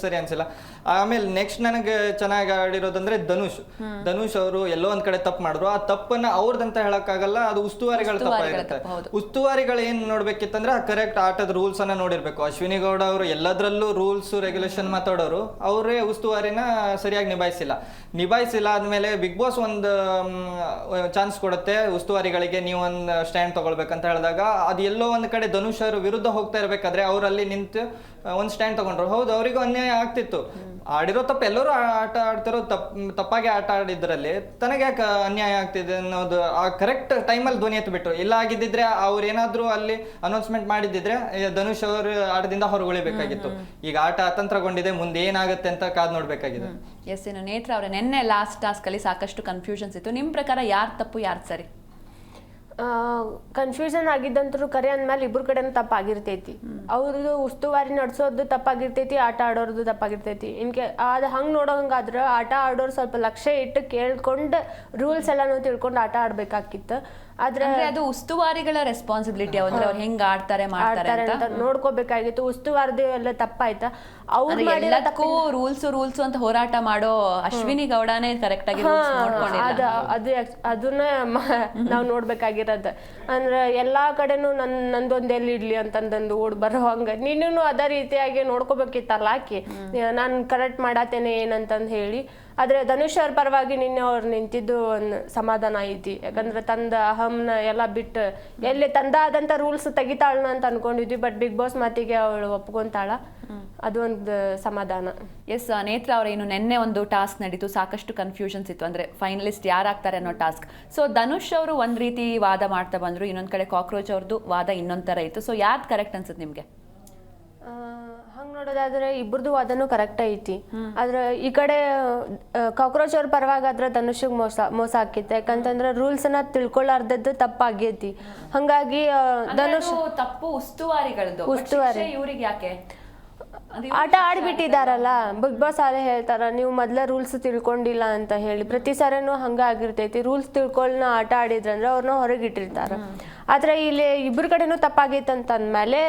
ಸರಿ ಅನ್ಸಿಲ್ಲ. ಆಮೇಲೆ ನೆಕ್ಸ್ಟ್ ನನಗೆ ಚೆನ್ನಾಗಿ ಆಡಿರೋದಂದ್ರೆ ಧನುಷ್. ಧನುಷ್ ಅವರು ಎಲ್ಲೋ ಒಂದ್ ಕಡೆ ತಪ್ಪು ಮಾಡಿದ್ರು. ಆ ತಪ್ಪನ್ನ ಅವ್ರದಂತ ಹೇಳಕ್ಕಾಗಲ್ಲ ಅದು ಉಸ್ತುವಾರಿಗಳ ತಪ್ಪಾಗಿರುತ್ತೆ. ತಪ್ಪು. ಉಸ್ತುವಾರಿಗಳು ಏನ್ ನೋಡ್ಬೇಕಿತ್ತಂದ್ರೆ ಕರೆಕ್ಟ್ ಆಟದ ರೂಲ್ಸ್ ಅನ್ನ ನೋಡಿರ್ಬೇಕು. ಅಶ್ವಿನಿ ಗೌಡ ಅವರು ಎಲ್ಲದರಲ್ಲೂ ರೂಲ್ಸ್ ರೆಗ್ಯುಲೇಷನ್ ಮಾತಾಡೋರು ಅವರೇ ಉಸ್ತುವಾರಿನ ಸರಿಯಾಗಿ ನಿಭಾಯಿಸಿಲ್ಲ. ನಿಭಾಯಿಸಿಲ್ಲ ಆದ್ಮೇಲೆ ಬಿಗ್ ಬಾಸ್ ಒಂದು ಚಾನ್ಸ್ ಕೊಡುತ್ತೆ ಉಸ್ತುವಾರಿಗಳಿಗೆ. ನೀವು ಒಂದು ಸ್ಟ್ಯಾಂಡ್ ತಗೊಳ್ಬೇಕಂತ ಹೇಳಿದಾಗ ಅದು ಎಲ್ಲೋ ಒಂದು ಕಡೆ ಧನುಷ್ ಅವರು ವಿರುದ್ಧ ಹೋಗ್ತಾ ಇರಬೇಕಾದ್ರೆ ಅವರಲ್ಲಿ ನಿಂತು ಒಂದು ಸ್ಟ್ಯಾಂಡ್ ತಗೊಂಡ್ರು. ಹೌದು ಅವರಿಗೂ ಅನ್ಯಾಯ ಆಗ್ತಿತ್ತು. ಆಡಿರೋ ತಪ್ಪು ಎಲ್ಲರೂ ಆಟ ಆಡ್ತಿರೋ ತಪ್ ತಪ್ಪಾಗಿ ಆಟ ಆಡಿದ್ರಲ್ಲಿ ತನಗೆ ಯಾಕೆ ಅನ್ಯಾಯ ಆಗ್ತಿದೆ ಅನ್ನೋದು ಆ ಕರೆಕ್ಟ್ ಟೈಮಲ್ಲಿ ಧ್ವನಿ ಎತ್ಬಿಟ್ರು ಇಲ್ಲ ಆಗಿದ್ದಿದ್ರೆ ಅವ್ರು ಏನಾದರೂ ಅಲ್ಲಿ ಅನೌನ್ಸ್ಮೆಂಟ್ ಮಾಡಿದ್ದಿದ್ರೆ ಧನುಷ್ ಅವರು ಆಟದಿಂದ ಹೊರಗುಳಿಬೇಕಾಗಿತ್ತು. ಈಗ ಆಟ ಅತಂತ್ರಗೊಂಡಿದೆ ಮುಂದೆ ಏನಾಗುತ್ತೆ ಅಂತ ಕಾದ್ ನೋಡ್ಬೇಕಾಗಿದೆ. ಎಸ್ ಇನ್ನು ನೇತ್ರ ಅವರ ನೆನ್ನೆ ಲಾಸ್ಟ್ ಟಾಸ್ಕ್ ಅಲ್ಲಿ ಸಾಕಷ್ಟು ಕನ್ಫ್ಯೂಷನ್ಸ್ ಇತ್ತು. ನಿಮ್ಮ ಪ್ರಕಾರ ಯಾರು ತಪ್ಪು ಯಾರು ಸರಿ? ಕನ್ಫ್ಯೂಷನ್ ಆಗಿದ್ದಂತರೂ ಕರೆ ಅಂದ್ಮೇಲೆ ಇಬ್ಬರು ಕಡೆ ತಪ್ಪಾಗಿರ್ತೈತಿ. ಅವ್ರದ್ದು ಉಸ್ತುವಾರಿ ನಡ್ಸೋದು ತಪ್ಪಾಗಿರ್ತೈತಿ, ಆಟ ಆಡೋರ್ದು ತಪ್ಪಾಗಿರ್ತೈತಿ. ಇನ್ಕೆ ಅದು ಹಂಗೆ ನೋಡೋಂಗಾದ್ರೆ ಆಟ ಆಡೋರು ಸ್ವಲ್ಪ ಲಕ್ಷ್ಯ ಇಟ್ಟು ಕೇಳ್ಕೊಂಡು ರೂಲ್ಸ್ ಎಲ್ಲಾನು ತಿಳ್ಕೊಂಡು ಆಟ ಆಡ್ಬೇಕಾಕಿತ್ತು. ಆದ್ರೆ ಅದು ಉಸ್ತುವಾರಿಗಳ ರೆಸ್ಪಾನ್ಸಿಬಿಲಿಟಿ ಅಂದ್ರೆ ಅವ್ರು ಹೆಂಗ್ ಆಡ್ತಾರೆ ಮಾಡ್ತಾರೆ ಅಂತ? ನೋಡ್ಕೋಬೇಕಾಗಿತ್ತು. ಉಸ್ತುವಾರ್ದು ಎಲ್ಲ ತಪ್ಪಾಯ್ತಾ? ಅವ್ರು ಎಲ್ಲದಕ್ಕೂ ರೂಲ್ಸ್ ರೂಲ್ಸ್ ಅಂತ ಹೋರಾಟ ಮಾಡೋ ಅಶ್ವಿನಿ ಗೌಡನೇ ಕರೆಕ್ಟ್ ಆಗಿ ಅದ ಅದು ಅದನ್ನ ನಾವು ನೋಡ್ಬೇಕಾಗಿರೋದು. ಅಂದ್ರೆ ಎಲ್ಲಾ ಕಡೆನೂ ನನ್ ನಂದೊಂದ್ ಎಲ್ಲಿ ಇಡ್ಲಿ ಅಂತಂದಂದು ಓಡ್ ಬರೋ ಹಂಗ. ನೀನು ಅದೇ ರೀತಿಯಾಗಿ ನೋಡ್ಕೋಬೇಕಿತ್ತಲ್ಲ ಆಕಿ? ನಾನು ಕರೆಕ್ಟ್ ಮಾಡತ್ತೇನೆ ಏನಂತಂದ್ ಹೇಳಿ. ಆದ್ರೆ ಧನುಷ್ ಅವ್ರ ಪರವಾಗಿ ನಿನ್ನೆ ಅವ್ರು ನಿಂತಿದ್ದು ಒಂದು ಸಮಾಧಾನ ಐತಿ. ಯಾಕಂದ್ರೆ ತಂದ ಅಹಂನ ಎಲ್ಲ ಬಿಟ್ಟು ಎಲ್ಲಿ ತಂದಾದಂತ ರೂಲ್ಸ್ ತೆಗಿತಾಳ ಅಂತ ಅನ್ಕೊಂಡಿದ್ವಿ ಬಟ್ ಬಿಗ್ ಬಾಸ್ ಮಾತಿಗೆ ಅವಳು ಒಪ್ಕೊಂತಾಳ. ಅದು ಒಂದು ಸಮಾಧಾನ. ಎಸ್ ನೇತ್ರ ಅವ್ರ ಏನು ನಿನ್ನೆ ಒಂದು ಟಾಸ್ಕ್ ನಡೀತು. ಸಾಕಷ್ಟು ಕನ್ಫ್ಯೂಷನ್ಸ್ ಇತ್ತು. ಅಂದ್ರೆ ಫೈನಲಿಸ್ಟ್ ಯಾರಾಗ್ತಾರೆ ಅನ್ನೋ ಟಾಸ್ಕ್ ಸೊ ಧನುಷ್ ಅವರು ಒಂದ್ ರೀತಿ ವಾದ ಮಾಡ್ತಾ ಬಂದ್ರು. ಇನ್ನೊಂದ್ ಕಡೆ ಕಾಕ್ರೋಚ್ ಅವ್ರದ್ದು ವಾದ ಇನ್ನೊಂದ್ ತರ ಇತ್ತು. ಸೊ ಯಾವ್ದು ಕರೆಕ್ಟ್ ಅನ್ಸುತ್ತೆ ನಿಮ್ಗೆ? ನೋಡೋದಾದ್ರೆ ಇಬ್ಬರದು ಅದನ್ನು ಕರೆಕ್ಟ್ ಐತಿ. ಆದ್ರೆ ಈ ಕಡೆ ಕಾಕ್ರೋಚ್ ಅವ್ರ ಪರವಾಗಾದ್ರೆ ಧನುಷಿಗೆ ಮೋಸ ಮೋಸ ಆಕಿತ್ತು ಯಾಕಂತಂದ್ರೆ ರೂಲ್ಸ್ನ ತಿಳ್ಕೊಳ್ಳಾರ್ದದ್ದು ತಪ್ಪಾಗೈತಿ ಹಂಗಾಗಿ ಧನುಷ್ ತಪ್ಪು ಉಸ್ತುವಾರಿಗಳದ್ದು. ಉಸ್ತುವಾರಿ. ಇವ್ರಿಗೆ ಯಾಕೆ? ಆಟ ಆಡ್ಬಿಟ್ಟಿದಾರಲ್ಲ ಬಿಗ್ ಬಾಸ್ ಅಲ್ಲೇ ಹೇಳ್ತಾರ ನೀವು ಮೊದ್ಲ ರೂಲ್ಸ್ ತಿಳ್ಕೊಂಡಿಲ್ಲ ಅಂತ ಹೇಳಿ ಪ್ರತಿ ಸಾರನು ಹಂಗ ಆಗಿರ್ತೈತಿ ರೂಲ್ಸ್ ತಿಳ್ಕೊಳ್ನ ಆಟ ಆಡಿದ್ರಂದ್ರೆ ಅವ್ರನ್ನ ಹೊರಗೆ ಇಟ್ಟಿರ್ತಾರ. ಆದ್ರೆ ಇಲ್ಲಿ ಇಬ್ರ ಕಡೆನೂ ತಪ್ಪಾಗೈತೆ ಅಂತ ಅಂದ್ಮೇಲೆ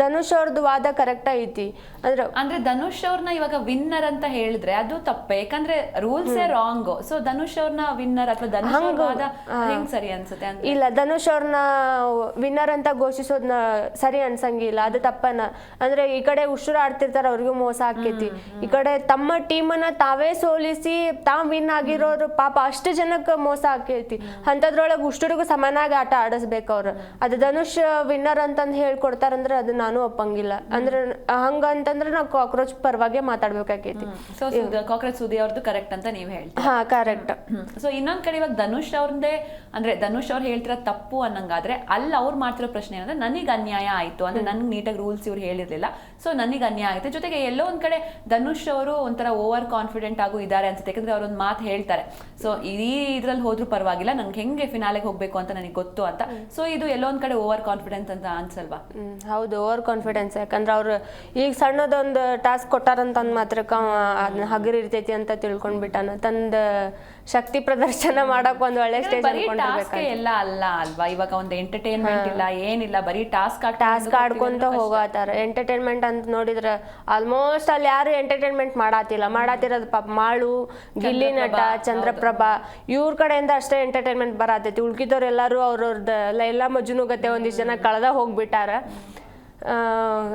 ಧನುಷ್ ಅವ್ರದ್ದು ವಾದ ಕರೆಕ್ಟ್ ಐತಿ. ಅಂದ್ರೆ ಅಂದ್ರೆ ಧನುಷ್ ಅವ್ರನ್ನ ಇವಾಗ ವಿನ್ನರ್ ಅಂತ ಹೇಳಿದ್ರೆ ಅದು ತಪ್ಪೆ ಯಾಕಂದ್ರೆ ರೂಲ್ಸ್ ರಾಂಗ್. ಸೊ ಧನುಷ್ ಅವ್ರನ್ನ ವಿನ್ನರ್ ಅಥವಾ ಧನುಷ್ ಅವ್ರ ವಾದ ಹೆಂಗ್ ಸರಿ ಅನ್ಸುತ್ತೆ ಇಲ್ಲ ಧನುಷ್ ಅವ್ರನ್ನ ವಿನ್ನರ್ ಅಂತ ಘೋಷಿಸೋದ್ನ ಸರಿ ಅನ್ಸಂಗಿಲ್ಲ ಅದು ತಪ್ಪನ. ಅಂದ್ರೆ ಈ ಕಡೆ ಉಸುರು ಆಡ್ತಿರ್ತಾರ ಅವ್ರಿಗೂ ಮೋಸ ಆಕೈತಿ. ಈ ಕಡೆ ತಮ್ಮ ಟೀಮನ್ನ ತಾವೇ ಸೋಲಿಸಿ ತಾವ್ ವಿನ್ ಆಗಿರೋರು ಪಾಪ ಅಷ್ಟು ಜನಕ್ಕೆ ಮೋಸ ಆಕೈತಿ. ಅಂತದ್ರೊಳಗೆ ಉಷ್ಟುರಿಗೂ ಸಮನಾಗಿ ಆಟ ಆಡಿಸ್ಬೇಕು ಅವ್ರು. ಅದು ಧನುಷ್ ವಿನ್ನರ್ ಅಂತಂದ್ ಹೇಳ್ಕೊಡ್ತಾರಂದ್ರೆ ಅದು ನಾನು ಒಪ್ಪಂಗಿಲ್ಲ. ಅಂದ್ರೆ ಹಂಗ ಅಂತಂದ್ರೆ ನಾವು ಕಾಕ್ರೋಚ್ ಪರವಾಗಿ ಮಾತಾಡ್ಬೇಕಾಕೈತಿ. ಸೊ ಕಾಕ್ರೋಚ್ ಸುದಿ ಅವ್ರದ್ದು ಕರೆಕ್ಟ್ ಅಂತ ನೀವ್ ಹೇಳಿ ಹಾ ಕರೆಕ್ಟ್ ಸೊ ಇನ್ನೊಂದ್ ಕಡೆ ಇವಾಗ ಧನುಷ್ ಅವ್ರದ್ದೇ ಅಂದ್ರೆ ಧನುಷ್ ಅವ್ರು ಹೇಳ್ತಿರೋ ತಪ್ಪು ಅನ್ನಂಗಾದ್ರೆ ಅಲ್ಲಿ ಅವ್ರು ಮಾಡ್ತಿರೋ ಪ್ರಶ್ನೆ ಏನಂದ್ರೆ ನನಗೆ ಅನ್ಯಾಯ ಆಯ್ತು. ಅಂದ್ರೆ ನನ್ಗೆ ನೀಟಾಗಿ ರೂಲ್ಸ್ ಇವ್ರು ಹೇಳಿರ್ಲಿಲ್ಲ. ಸೊ ನನಗೆ ಧನುಗೆ ಅನ್ಯಾಯ ಆಗುತ್ತೆ. ಜೊತೆಗೆ ಎಲ್ಲೋ ಒಂದು ಕಡೆ ಧನುಷ್ ಅವರು ಒಂಥರ ಓವರ್ ಕಾನ್ಫಿಡೆಂಟ್ ಆಗು ಇದ್ದಾರೆ ಅನ್ಸುತ್ತೆ. ಯಾಕಂದ್ರೆ ಅವ್ರೊಂದು ಮಾತು ಹೇಳ್ತಾರೆ. ಸೊ ಈ ಇದ್ರಲ್ಲಿ ಹೋದ್ರೂ ಪರವಾಗಿಲ್ಲ. ನನಗೆ ಹೆಂಗೆ ಫಿನಾಲೆಗೆ ಹೋಗಬೇಕು ಅಂತ ನನಗೆ ಗೊತ್ತು ಅಂತ. ಸೊ ಇದು ಎಲ್ಲೋ ಒಂದು ಕಡೆ ಓವರ್ ಕಾನ್ಫಿಡೆನ್ಸ್ ಅಂತ ಅನ್ಸಲ್ವಾ? ಹೌದು. ಓವರ್ ಕಾನ್ಫಿಡೆನ್ಸ್ ಯಾಕಂದ್ರೆ ಅವ್ರು ಈಗ ಸಣ್ಣದೊಂದು ಟಾಸ್ಕ್ ಕೊಟ್ಟಾರಂತಂದು ಮಾತ್ರ ಮಾತ್ರಕ್ಕೆ ಅದನ್ನ ಹಗರಿರ್ತೈತಿ ಅಂತ ತಿಳ್ಕೊಂಡ್ಬಿಟ್ಟಾನ. ತಂದ ಶಕ್ತಿ ಪ್ರದರ್ಶನ ಮಾಡಕ್ ಒಂದ್ ಒಳ್ಳೆ ಸ್ಟೇಜ್ ಬರೀ ಟಾಸ್ಕ್ ಎಲ್ಲ ಅಲ್ಲ ಅಲ್ವಾ? ಇವಾಗ ಒಂದು ಎಂಟರ್ಟೈನ್ಮೆಂಟ್ ಇಲ್ಲ ಏನಿಲ್ಲ ಬರೀ ಟಾಸ್ಕ್ ಟಾಸ್ಕ್ ಆಡ್ಕೊಂತ ಹೋಗತ್ತಾರ ಎಂಟರ್ಟೈನ್ಮೆಂಟ್ ಅಂತ ನೋಡಿದ್ರ ಆಲ್ಮೋಸ್ಟ್ ಅಲ್ಲಿ ಯಾರು ಎಂಟರ್ಟೈನ್ಮೆಂಟ್ ಮಾಡಾತಿಲ್ಲ. ಮಾಡಾತಿರೋದು ಪಾಪ ಮಾಳು ಗಿಲ್ಲಿ ನಟ ಚಂದ್ರಪ್ರಭಾ. ಇವ್ರ ಕಡೆಯಿಂದ ಅಷ್ಟೇ ಎಂಟರ್ಟೈನ್ಮೆಂಟ್ ಬರತೈತಿ. ಉಳ್ಕಿದವ್ರು ಎಲ್ಲರೂ ಅವ್ರವ್ರದ್ದು ಎಲ್ಲ ಮಜ್ನುಗತೆ ಒಂದಿಷ್ಟು ಜನ ಕಳೆದ ಹೋಗ್ಬಿಟ್ಟಾರ.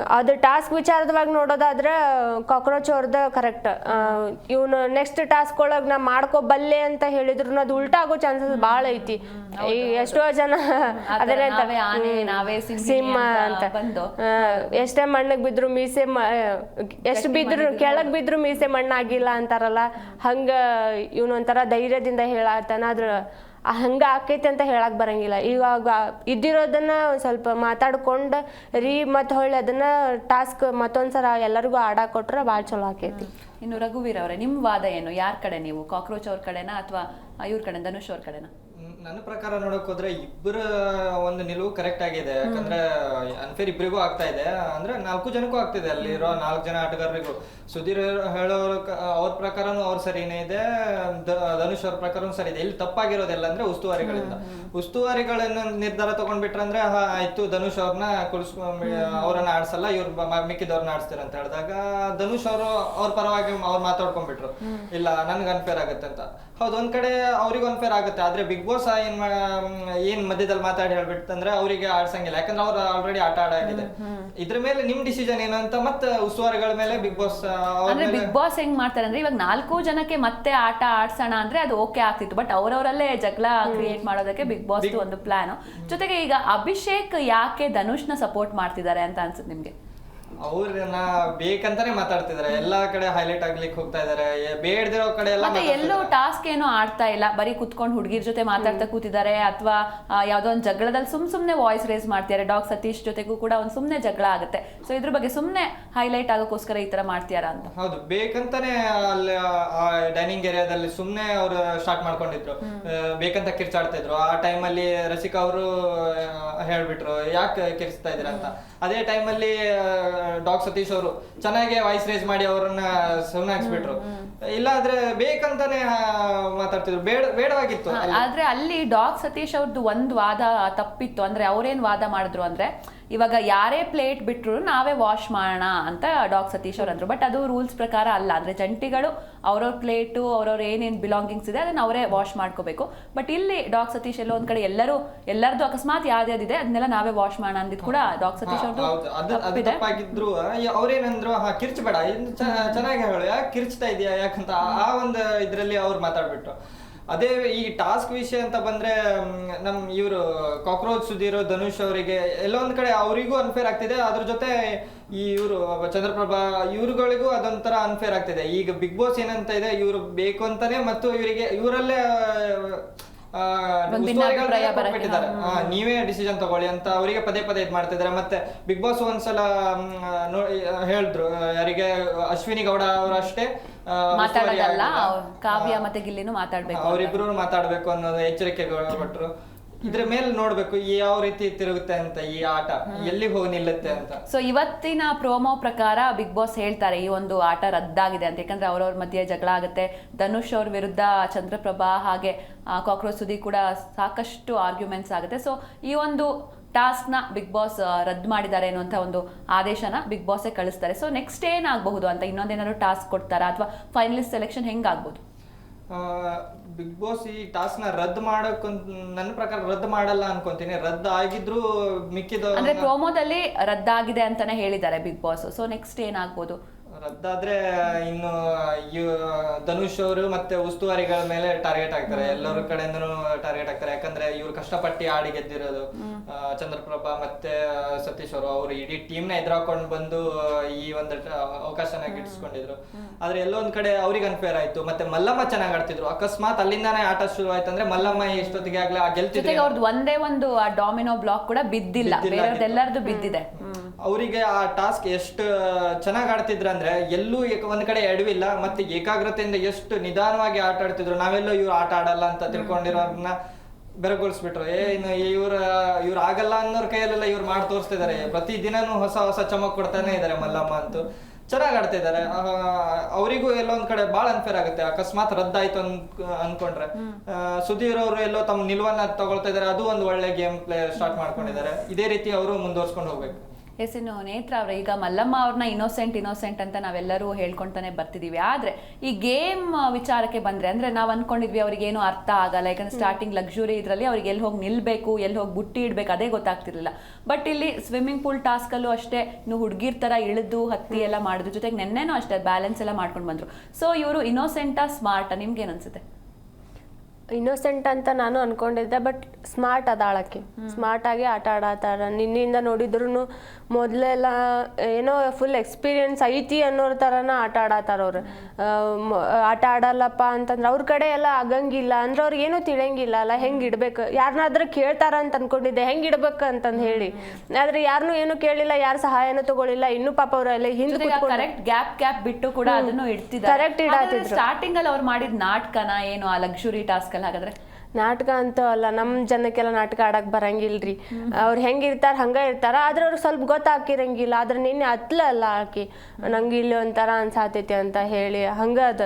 ಅದು ಟಾಸ್ಕ್ ವಿಚಾರದವಾಗಿ ನೋಡೋದಾದ್ರೆ ಕಾಕ್ರೋಚ್ ಅವ್ರದ್ದು ಕರೆಕ್ಟ್ ಇವನು ನೆಕ್ಸ್ಟ್ ಟಾಸ್ಕ್ ಒಳಗೆ ನಾ ಮಾಡ್ಕೋಬಲ್ಲೆ ಅಂತ ಹೇಳಿದ್ರು ಅದು ಉಲ್ಟಾ ಆಗೋ ಚಾನ್ಸಸ್ ಭಾಳ ಐತಿ. ಈ ಎಷ್ಟೋ ಜನ ಅದನ್ನೇ ಸಿಂಹ ಅಂತ ಎಷ್ಟೇ ಮಣ್ಣಗ್ ಬಿದ್ರು ಮೀಸೆ ಎಷ್ಟು ಬಿದ್ರು ಕೆಳಗ್ ಬಿದ್ರು ಮೀಸೆ ಮಣ್ಣಾಗಿಲ್ಲ ಅಂತಾರಲ್ಲ ಹಂಗ ಇವನೊಂಥರ ಧೈರ್ಯದಿಂದ ಹೇಳತ್ತಾನ ಆದ್ರ ಆ ಹಂಗ ಆಕೈತಿ ಅಂತ ಹೇಳಕ್ ಬರಂಗಿಲ್ಲ. ಇವಾಗ ಇದ್ದಿರೋದನ್ನ ಸ್ವಲ್ಪ ಮಾತಾಡ್ಕೊಂಡ್ ರೀ ಮತ್ ಹೊಳ್ಳಿ ಅದನ್ನ ಟಾಸ್ಕ್ ಮತ್ತೊಂದ್ಸಲ ಎಲ್ಲರಿಗೂ ಆಡಾ ಕೊಟ್ರೆ ಭಾಳ ಚಲೋ ಆಕೈತಿ. ಇನ್ನು ರಘುವೀರ್ ಅವರೇ, ನಿಮ್ ವಾದ ಏನು? ಯಾರ ಕಡೆ ನೀವು? ಕಾಕ್ರೋಚ್ ಅವ್ರ ಕಡೆನಾ ಅಥವಾ ಇವ್ರ ಕಡೆ ಧನುಷ್ ಅವ್ರ ಕಡೆನಾ? ನನ್ನ ಪ್ರಕಾರ ನೋಡಕ್ ಹೋದ್ರೆ ಇಬ್ಬರ ಒಂದು ನಿಲುವು ಕರೆಕ್ಟ್ ಆಗಿದೆ. ಯಾಕಂದ್ರೆ ಅನ್ಫೇರ್ ಇಬ್ಬರಿಗೂ ಆಗ್ತಾ ಇದೆ. ಅಂದ್ರೆ ನಾಲ್ಕು ಜನಕ್ಕೂ ಆಗ್ತಿದೆ ಅಲ್ಲಿರೋ ನಾಲ್ಕು ಜನ ಆಟಗಾರರಿಗೂ. ಸುಧೀರ್ ಹೇಳೋರ ಅವ್ರ ಪ್ರಕಾರನೂ ಅವ್ರ ಸರಿನೇ ಇದೆ. ಧನುಷ್ ಅವ್ರ ಪ್ರಕಾರನೂ ಸರಿ ಇದೆ. ಇಲ್ಲಿ ತಪ್ಪಾಗಿರೋದೆಲ್ಲ ಅಂದ್ರೆ ಉಸ್ತುವಾರಿಗಳಿಂದ. ಉಸ್ತುವಾರಿಗಳನ್ನ ನಿರ್ಧಾರ ತಗೊಂಡ್ಬಿಟ್ರೆ ಅಂದ್ರೆ ಹಾ, ಆಯ್ತು ಧನುಷ್ ಅವ್ರನ್ನ ಕುಳಿಸ್ಕೊ ಅವ್ರನ್ನ ಆಡ್ಸಲ್ಲ ಇವ್ರ ಮಿಕ್ಕಿದವ್ರನ್ನ ಆಡಿಸ್ತೀರ ಅಂತ ಹೇಳಿದಾಗ ಧನುಷ್ ಅವರು ಅವ್ರ ಪರವಾಗಿ ಅವ್ರು ಮಾತಾಡ್ಕೊಂಡ್ಬಿಟ್ರು. ಇಲ್ಲ ನನ್ಗೆ ಅನ್ಫೇರ್ ಆಗುತ್ತೆ ಅಂತ. ಹೌದು ಒಂದ್ ಕಡೆ ಅವ್ರಿಗೆ ಅನ್ಫೇರ್ ಆಗುತ್ತೆ. ಆದ್ರೆ ಬಿಗ್ ಬಾಸ್ ಏನ್ ಏನ್ ಮಧ್ಯದಲ್ಲಿ ಮಾತಾಡಿ ಹೇಳ್ಬಿಟ್ಟಂದ್ರೆ ಅವರಿಗೆ ಆಡ್ಸಂಗಿಲ್ಲ. ಯಾಕಂದ್ರೆ ಅವ್ರು ಆಲ್ರೆಡಿ ಆಟ ಆಡಾಗಿದೆ ಇದ್ರ ಮೇಲೆ ನಿಮ್ ಡಿಸಿಷನ್ ಏನು ಅಂತ ಮತ್ತೆ ಉಸ್ತುವಾರಿಗಳ ಮೇಲೆ ಬಿಗ್ ಬಾಸ್ ಅಂದ್ರೆ ಬಿಗ್ ಬಾಸ್ ಹೆಂಗ್ ಮಾಡ್ತಾರೆ ಅಂದ್ರೆ ಇವಾಗ ನಾಲ್ಕು ಜನಕ್ಕೆ ಮತ್ತೆ ಆಟ ಆಡ್ಸೋಣ ಅಂದ್ರೆ ಅದು ಓಕೆ ಆಗ್ತಿತ್ತು. ಬಟ್ ಅವರವರಲ್ಲೇ ಜಗಳ ಕ್ರಿಯೇಟ್ ಮಾಡೋದಕ್ಕೆ ಬಿಗ್ ಬಾಸ್ ಒಂದು ಪ್ಲಾನ್ ಜೊತೆಗೆ ಈಗ ಅಭಿಷೇಕ್ ಯಾಕೆ ಧನುಷ್ನ ಸಪೋರ್ಟ್ ಮಾಡ್ತಿದ್ದಾರೆ ಅಂತ ಅನ್ಸುತ್ತೆ ನಿಮ್ಗೆ? ಅವ್ರನ್ನ ಬೇಕಂತಾನೆ ಮಾತಾಡ್ತಿದಾರೆ. ಎಲ್ಲಾ ಕಡೆ ಹೈಲೈಟ್ ಆಗ್ಲಿಕ್ಕೆ ಹೋಗ್ತಾ ಇದಾರೆ. ಬೇಡದಿರೋ ಕಡೆ ಎಲ್ಲ ಮತ್ತೆ ಎಲ್ಲೂ ಟಾಸ್ಕ್ ಏನು ಆಡ್ತಾ ಇಲ್ಲ. ಬರೀ ಕುತ್ಕೊಂಡು ಹುಡುಗಿರ್ ಜೊತೆ ಮಾತಾಡ್ತಾ ಕೂತಿದ್ದಾರೆ ಅಥವಾ ಯಾವ್ದೋ ಒಂದು ಜಗಳದಲ್ಲಿ ಸುಮ್ ಸುಮ್ನೆ ವಾಯ್ಸ್ ರೇಸ್ ಮಾಡ್ತಿದ್ದಾರೆ ಡಾಗ್ ಸತೀಶ್ ಜೊತೆಗೂ ಕೂಡ ಒಂದ್ ಸುಮ್ನೆ ಜಗಳ ಆಗುತ್ತೆ. ಸೊ ಇದ್ರ ಬಗ್ಗೆ ಸುಮ್ನೆ ಹೈಲೈಟ್ ಆಗೋಕ್ಕೋಸ್ಕರ ಈ ತರ ಮಾಡ್ತೀಯಾರ ಅಂತ. ಹೌದು. ಬೇಕಂತಾನೆ ಅಲ್ಲಿ ಡೈನಿಂಗ್ ಏರಿಯಾದಲ್ಲಿ ಸುಮ್ನೆ ಅವ್ರು ಸ್ಟಾರ್ಟ್ ಮಾಡ್ಕೊಂಡಿದ್ರು. ಬೇಕಂತ ಕಿರ್ಚಾಡ್ತಾ ಇದ್ರು. ಆ ಟೈಮಲ್ಲಿ ರಸಿಕಾ ಅವರು ಹೇಳ್ಬಿಟ್ರು ಯಾಕೆ ಕಿರ್ಚ್ತಾ ಇದ್ದೀರಾ ಅಂತ. ಅದೇ ಟೈಮಲ್ಲಿ ಡಾಕ್ ಸತೀಶ್ ಅವರು ಚೆನ್ನಾಗಿ ವಾಯ್ಸ್ ರೇಸ್ ಮಾಡಿ ಅವರನ್ನ ಸುಮ್ಮನೆ ಹಾಕ್ಸ್ಬಿಟ್ರು. ಇಲ್ಲಾಂದ್ರೆ ಬೇಕಂತಾನೆ ಆ, ಮಾತಾಡ್ತಿದ್ರು. ಬೇಡ ಬೇಡವಾಗಿತ್ತು ಆದ್ರೆ ಅಲ್ಲಿ ಡಾಕ್ ಸತೀಶ್ ಅವ್ರದ್ದು ಒಂದ್ ವಾದ ತಪ್ಪಿತ್ತು. ಅಂದ್ರೆ ಅವ್ರೇನ್ ವಾದ ಮಾಡಿದ್ರು ಅಂದ್ರೆ ಇವಾಗ ಯಾರೇ ಪ್ಲೇಟ್ ಬಿಟ್ಟರು ನಾವೇ ವಾಶ್ ಮಾಡೋಣ ಅಂತ ಡಾಕ್ ಸತೀಶ್ ಅವ್ರು ಅಂದ್ರು. ಬಟ್ ಅದು ರೂಲ್ಸ್ ಪ್ರಕಾರ ಅಲ್ಲ. ಅಂದರೆ ಜಂಟಿಗಳು ಅವ್ರವ್ರ ಪ್ಲೇಟು ಅವ್ರವ್ರ ಏನೇನ್ ಬಿಲಾಂಗಿಂಗ್ಸ್ ಇದೆ ಅದನ್ನ ಅವರೇ ವಾಶ್ ಮಾಡ್ಕೋಬೇಕು. ಬಟ್ ಇಲ್ಲಿ ಡಾಕ್ ಸತೀಶ್ ಎಲ್ಲೋ ಒಂದು ಕಡೆ ಎಲ್ಲರೂ ಎಲ್ಲರದು ಅಕಸ್ಮಾತ್ ಯಾವ್ದ್ಯಾವ್ದಿದೆ ಅದನ್ನೆಲ್ಲ ನಾವೇ ವಾಶ್ ಮಾಡೋಣ ಅಂದಿದ್ದು ಕೂಡ ಡಾಕ್ ಸತೀಶ್ ಅವ್ರದ್ದು ಅವ್ರೇನಂದ್ರು ಹಾ ಕಿರ್ಚಬೇಡ. ಚೆನ್ನಾಗಿ ಹೇಳು. ಯಾಕೆ ಕಿರ್ಚ್ತಾ ಇದೆಯಾ ಯಾಕಂತ ಆ- ಆ ಒಂದು ಇದರಲ್ಲಿ ಅವ್ರು ಮಾತಾಡ್ಬಿಟ್ರು. ಅದೇ ಈ ಟಾಸ್ಕ್ ವಿಷಯ ಅಂತ ಬಂದ್ರೆ ನಮ್ ಇವರು ಕಾಕ್ರೋಚ್ ಸುಧೀರ್ ಧನುಷ್ ಅವರಿಗೆ ಎಲ್ಲೊಂದ್ ಒಂದ್ ಕಡೆ ಅವರಿಗೂ ಅನ್ಫೇರ್ ಆಗ್ತಿದೆ. ಅದ್ರ ಜೊತೆ ಈ ಇವರು ಚಂದ್ರಪ್ರಭಾ ಇವ್ರುಗಳಿಗೂ ಅದೊಂಥರ ಅನ್ಫೇರ್ ಆಗ್ತಿದೆ. ಈಗ ಬಿಗ್ ಬಾಸ್ ಏನಂತ ಇದೆ ಇವ್ರು ಬೇಕು ಅಂತಾನೆ ಮತ್ತು ಇವರಿಗೆ ಇವರಲ್ಲೇ. ಆ, ನೀವೇ ಡಿಸಿಷನ್ ತಗೊಳ್ಳಿ ಅಂತ ಅವರಿಗೆ ಪದೇ ಪದೇ ಇದು ಮಾಡ್ತಿದ್ದಾರೆ. ಮತ್ತೆ ಬಿಗ್ ಬಾಸ್ ಒಂದ್ಸಲ ಹೇಳಿದ್ರು ಯಾರಿಗೆ ಅಶ್ವಿನಿ ಗೌಡ ಅವರಷ್ಟೇ ಮಾತಾಡೋದಲ್ಲ ಕಾವ್ಯ ಮತ್ತೆ ಗಿಲ್ಲಿನೂ ಮಾತಾಡ್ಬೇಕು ಅವ್ರಿಬ್ರು ಮಾತಾಡ್ಬೇಕು ಅನ್ನೋದು ಎಚ್ಚರಿಕೆ ಕೊಟ್ಟರು ಇದ್ರ ಮೇಲೆ ನೋಡ್ಬೇಕು ಯಾವ ರೀತಿ ತಿರುಗುತ್ತೆ ಅಂತ ಈ ಆಟ ಎಲ್ಲಿ ಹೋಗಿ ನಿಲ್ಲುತ್ತೆ ಅಂತ. ಸೊ ಇವತ್ತಿನ ಪ್ರೋಮೋ ಪ್ರಕಾರ ಬಿಗ್ ಬಾಸ್ ಹೇಳ್ತಾರೆ ಈ ಒಂದು ಆಟ ರದ್ದಾಗಿದೆ ಅಂತ. ಯಾಕಂದ್ರೆ ಅವ್ರವ್ರ ಮಧ್ಯೆ ಜಗಳ ಆಗುತ್ತೆ. ಧನುಷ್ ಅವ್ರ ವಿರುದ್ಧ ಚಂದ್ರಪ್ರಭಾ ಹಾಗೆ ಕಾಕ್ರೋಚ್ ಸುದಿ ಕೂಡ ಸಾಕಷ್ಟು ಆರ್ಗ್ಯುಮೆಂಟ್ಸ್ ಆಗುತ್ತೆ. ಸೊ ಈ ಒಂದು ಟಾಸ್ಕ್ನ ಬಿಗ್ ಬಾಸ್ ರದ್ದು ಮಾಡಿದ್ದಾರೆ ಅನ್ನುವಂಥ ಒಂದು ಆದೇಶನ ಬಿಗ್ ಬಾಸೇ ಕಳಿಸ್ತಾರೆ. ಸೊ ನೆಕ್ಸ್ಟ್ ಏನಾಗಬಹುದು ಅಂತ? ಇನ್ನೊಂದೇನಾದ್ರು ಟಾಸ್ಕ್ ಕೊಡ್ತಾರಾ? ಅಥವಾ ಫೈನಲಿಸ್ಟ್ ಸೆಲೆಕ್ಷನ್ ಹೆಂಗಾಗ್ಬೋದು? ಬಿಗ್ ಬಾಸ್ ಈ ಟಾಸ್ಕ್ನ ರದ್ದು ಮಾಡಕ್ ನನ್ನ ಪ್ರಕಾರ ರದ್ದು ಮಾಡಲ್ಲ ಅನ್ಕೊಂತೀನಿ. ರದ್ದು ಆಗಿದ್ರು ಮಿಕ್ಕಿದ ಅಂದ್ರೆ ಪ್ರೋಮೋದಲ್ಲಿ ರದ್ದಾಗಿದೆ ಅಂತಾನೆ ಹೇಳಿದ್ದಾರೆ ಬಿಗ್ ಬಾಸ್. ಸೊ ನೆಕ್ಸ್ಟ್ ಏನಾಗ್ಬೋದು? ರದ್ದಾದ್ರೆ ಇನ್ನು ಧನುಷ್ ಅವರು ಮತ್ತೆ ಉಸ್ತುವಾರಿಗಳ ಮೇಲೆ ಟಾರ್ಗೆಟ್ ಆಗ್ತಾರೆ. ಎಲ್ಲರ ಕಡೆಯಿಂದನೂ ಟಾರ್ಗೆಟ್ ಆಗ್ತಾರೆ. ಯಾಕಂದ್ರೆ ಇವ್ರು ಕಷ್ಟಪಟ್ಟು ಆಡಿ ಗೆದ್ದಿರೋದು. ಆ, ಚಂದ್ರಪ್ರಭಾ ಮತ್ತೆ ಸತೀಶ್ ಅವರು ಅವ್ರು ಇಡೀ ಟೀಮ್ನ ಎದುರಾಕೊಂಡು ಬಂದು ಈ ಒಂದು ಅವಕಾಶನ ಗಿಟ್ಟಿಸ್ಕೊಂಡಿದ್ರು ಆದ್ರೆ ಎಲ್ಲೊಂದ್ ಕಡೆ ಅವ್ರಿಗೆ ಅನ್ಫೇರ್ ಆಯ್ತು. ಮತ್ತೆ ಮಲ್ಲಮ್ಮ ಚೆನ್ನಾಗಿ ಆಡ್ತಿದ್ರು. ಅಕಸ್ಮಾತ್ ಅಲ್ಲಿಂದಾನೇ ಆಟ ಶುರು ಆಯ್ತು ಅಂದ್ರೆ ಮಲ್ಲಮ್ಮ ಎಷ್ಟೊತ್ತಿಗೆ ಆಗ್ಲೇ ಗೆಲ್ತಿದ್ರು. ಒಂದೇ ಒಂದು ಆ ಡಾಮಿನೋ ಬ್ಲಾಕ್ ಕೂಡ ಬಿದ್ದಿಲ್ಲ. ಬಿದ್ದಿಲ್ಲ. ಬೇರೆಯವ್ರದ್ದೆಲ್ಲರದು ಬಿದ್ದಿದೆ. ಅವರಿಗೆ ಆ ಟಾಸ್ಕ್ ಎಷ್ಟು ಚೆನ್ನಾಗಿ ಆಡ್ತಿದ್ರು ಅಂದ್ರೆ ಎಲ್ಲೂ ಒಂದ್ ಕಡೆ ಎಡವಿಲ್ಲ ಮತ್ತೆ ಏಕಾಗ್ರತೆಯಿಂದ ಎಷ್ಟು ನಿಧಾನವಾಗಿ ಆಟ ಆಡ್ತಿದ್ರು ನಾವೆಲ್ಲೋ ಇವ್ರು ಆಟ ಆಡಲ್ಲ ಅಂತ ತಿಳ್ಕೊಂಡಿರೋರ್ನ ಬೆರಗೊಳಿಸ್ಬಿಟ್ರು ಏ ಇನ್ನು ಇವ್ರ ಇವ್ರ ಆಗಲ್ಲ ಅನ್ನೋರ್ ಕೈಯಲ್ಲೆಲ್ಲ ಇವ್ರು ಮಾಡಿ ತೋರಿಸ್ತಿದ್ದಾರೆ ಪ್ರತಿ ದಿನಾನು ಹೊಸ ಹೊಸ ಚಮಕ್ ಕೊಡ್ತಾನೆ ಇದಾರೆ ಮಲ್ಲಮ್ಮ ಅಂತೂ. ಚೆನ್ನಾಗಿ ಆಡ್ತಿದ್ದಾರೆ ಅವರಿಗೂ ಎಲ್ಲೋ ಒಂದ್ ಕಡೆ ಬಾಳ ಅನ್ಫೇರ್ ಆಗುತ್ತೆ. ಅಕಸ್ಮಾತ್ ರದ್ದಾಯ್ತು ಅನ್ ಅನ್ಕೊಂಡ್ರೆ. ಸುಧೀರ್ ಅವರು ಎಲ್ಲೋ ತಮ್ಮ ನಿಲ್ವನ್ನ ತಗೊಳ್ತಾ ಇದಾರೆ. ಅದು ಒಂದು ಒಳ್ಳೆ ಗೇಮ್ ಪ್ಲೇ ಸ್ಟಾರ್ಟ್ ಮಾಡ್ಕೊಂಡಿದ್ದಾರೆ. ಇದೇ ರೀತಿ ಅವರು ಮುಂದುವರ್ಸ್ಕೊಂಡು ಹೋಗ್ಬೇಕು. ಎಸ್ ಇನ್ನು ನೇತ್ರ ಅವ್ರೆ ಈಗ ಮಲ್ಲಮ್ಮ ಅವ್ರನ್ನ ಇನ್ನೋಸೆಂಟ್ ಇನ್ನೋಸೆಂಟ್ ಅಂತ ನಾವೆಲ್ಲರೂ ಹೇಳ್ಕೊಂತಾನೆ ಬರ್ತಿದೀವಿ. ಆದ್ರೆ ಈ ಗೇಮ್ ವಿಚಾರಕ್ಕೆ ಬಂದ್ರೆ ಅಂದ್ರೆ ನಾವು ಅನ್ಕೊಂಡಿದ್ವಿ ಅವ್ರಿಗೆ ಏನು ಅರ್ಥ ಆಗಲ್ಲ. ಯಾಕಂದ್ರೆ ಸ್ಟಾರ್ಟಿಂಗ್ ಲಕ್ಸುರಿ ಇದರಲ್ಲಿ ಅವ್ರಿಗೆ ಎಲ್ಲಿ ಹೋಗಿ ನಿಲ್ಬೇಕು ಎಲ್ಲಿ ಹೋಗಿ ಬುಟ್ಟಿ ಇಡ್ಬೇಕು ಅದೇ ಗೊತ್ತಾಗ್ತಿರ್ಲಿಲ್ಲ. ಬಟ್ ಇಲ್ಲಿ ಸ್ವಿಮ್ಮಿಂಗ್ ಪೂಲ್ ಟಾಸ್ಕಲ್ಲೂ ಅಷ್ಟೇ ಇನ್ನು ಹುಡುಗಿರ್ ತರ ಇಳಿದು ಹತ್ತಿ ಎಲ್ಲ ಮಾಡಿದ್ರು ಜೊತೆಗೆ ನೆನ್ನೆನೂ ಅಷ್ಟೇ ಬ್ಯಾಲೆನ್ಸ್ ಎಲ್ಲ ಮಾಡ್ಕೊಂಡು ಬಂದ್ರು. ಸೊ ಇವರು ಇನ್ನೋಸೆಂಟಾ ಸ್ಮಾರ್ಟ್ ನಿಮ್ಗೆ ಅನ್ಸುತ್ತೆ? ಇನ್ನೋಸೆಂಟ್ ಅಂತ ನಾನು ಅನ್ಕೊಂಡಿದ್ದೆ ಬಟ್ ಸ್ಮಾರ್ಟ್ ಅದಾಳಕ್ಕೆ ಸ್ಮಾರ್ಟ್ ಆಗಿ ಆಟ ಆಡತ್ತಾರ ನಿನ್ನಿಂದ ನೋಡಿದ್ರು ಮೊದಲೆಲ್ಲ ಏನೋ ಫುಲ್ ಎಕ್ಸ್ಪೀರಿಯನ್ಸ್ ಐತಿ ಅನ್ನೋರ್ ಥರನ ಆಟ ಆಡತ್ತಾರ ಅವ್ರು. ಆಟ ಆಡಲ್ಲಪ್ಪ ಅಂತಂದ್ರೆ ಅವ್ರ ಕಡೆ ಎಲ್ಲ ಆಗಂಗಿಲ್ಲ. ಅಂದ್ರೆ ಅವ್ರಿಗೆ ಏನೂ ತಿಳಿಯಂಗಿಲ್ಲ. ಅಲ್ಲ ಹೆಂಗೆ ಇಡ್ಬೇಕು? ಯಾರನ್ನಾದ್ರೂ ಕೇಳ್ತಾರ ಅಂತ ಅನ್ಕೊಂಡಿದ್ದೆ. ಹೆಂಗೆ ಇಡ್ಬೇಕು ಅಂತಂದು ಹೇಳಿ. ಆದ್ರೆ ಯಾರನ್ನೂ ಏನು ಕೇಳಿಲ್ಲ ಯಾರು ಸಹಾಯನೂ ತಗೊಳಿಲ್ಲ ಇನ್ನೂ ಪಾಪ ಅವರೆಲ್ಲ ಹಿಂದೆ ಕರೆಕ್ಟ್ ಗ್ಯಾಪ್ ಗ್ಯಾಪ್ ಬಿಟ್ಟು ಕೂಡ ಅದನ್ನು ಇಡ್ತಿದ್ದಾರೆ. ಕರೆಕ್ಟ್ ಇಡಾತಿದ್ರು. ಸ್ಟಾರ್ಟಿಂಗ್ ಅಲ್ಲಿ ಅವ್ರು ಮಾಡಿದ ನಾಟಕನ ಏನು ಆ ಲಕ್ಸುರಿ ಟಾಸ್ಕ್ ಅಲ್ಲಿ ಹಾಗಾದ್ರೆ? ನಾಟಕ ಅಂತ ಅಲ್ಲ ನಮ್ಮ ಜನಕ್ಕೆಲ್ಲ ನಾಟಕ ಆಡಕ್ ಬರಂಗಿಲ್ರಿ. ಹೆಂಗ ಇರ್ತಾರ ಹಂಗ ಇರ್ತಾರ ಆದ್ರೆ ಅವ್ರಿಗೆ ಸ್ವಲ್ಪ ಗೊತ್ತಾಕಿರಂಗಿಲ್ಲ. ಆದ್ರೆ ನಿನ್ನೆ ಅಲ್ಲ ಆಕಿ ನಂಗೆ ಇಲ್ಲಿ ಒಂಥರ ಅನ್ಸಾತೈತಿ ಅಂತ ಹೇಳಿ ಹಂಗ ಅದ.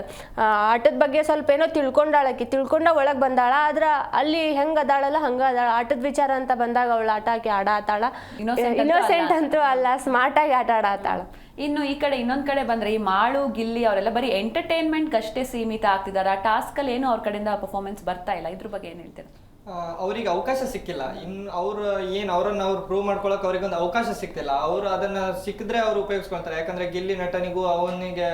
ಆಟದ ಬಗ್ಗೆ ಸ್ವಲ್ಪ ಏನೋ ತಿಳ್ಕೊಂಡಾಳಕಿ ತಿಳ್ಕೊಂಡ ಒಳಗ್ ಬಂದಾಳ. ಆದ್ರ ಅಲ್ಲಿ ಹೆಂಗ ಅದಾಳಲ್ಲ ಹಂಗ ಅದಾಳ. ಆಟದ ವಿಚಾರ ಅಂತ ಬಂದಾಗ ಅವಳು ಆಟ ಆಕಿ ಆಡಾತಾಳ. ಆತಾಳ ಇನ್ನೋಸೆಂಟ್. ಅಂತೂ ಅಲ್ಲ ಸ್ಮಾರ್ಟ್ ಆಗಿ ಆಟ ಆಡಾತಾಳ. ಇನ್ನು ಈ ಕಡೆ ಇನ್ನೊಂದು ಕಡೆ ಬಂದರೆ ಈ ಮಾಳು, ಗಿಲ್ಲಿ ಅವರೆಲ್ಲ ಬರೀ ಎಂಟರ್ಟೈನ್ಮೆಂಟ್ಗಷ್ಟೇ ಸೀಮಿತ ಆಗ್ತಿದ್ದಾರೆ. ಆ ಟಾಸ್ಕಲ್ಲಿ ಏನು ಅವ್ರ ಕಡೆಯಿಂದ ಪರ್ಫಾರ್ಮೆನ್ಸ್ ಬರ್ತಾ ಇಲ್ಲ? ಇದ್ರ ಬಗ್ಗೆ ಏನು ಹೇಳ್ತೀರಾ? ಅವರಿಗೆ ಅವಕಾಶ ಸಿಕ್ಕಿಲ್ಲ. ಇನ್ ಅವ್ರು, ಏನು ಅವರನ್ನು ಅವ್ರು ಪ್ರೂವ್ ಮಾಡ್ಕೊಳಕ್ ಅವ್ರಿಗೆ ಒಂದು ಅವಕಾಶ ಸಿಕ್ತಿಲ್ಲ ಅವರು ಅದನ್ನ ಸಿಕ್ಕಿದ್ರೆ ಅವ್ರು ಉಪಯೋಗಿಸ್ಕೊಳ್ತಾರೆ. ಯಾಕಂದ್ರೆ ಗಿಲ್ಲಿ ನಟನಿಗೂ ಅವನಿಗೆ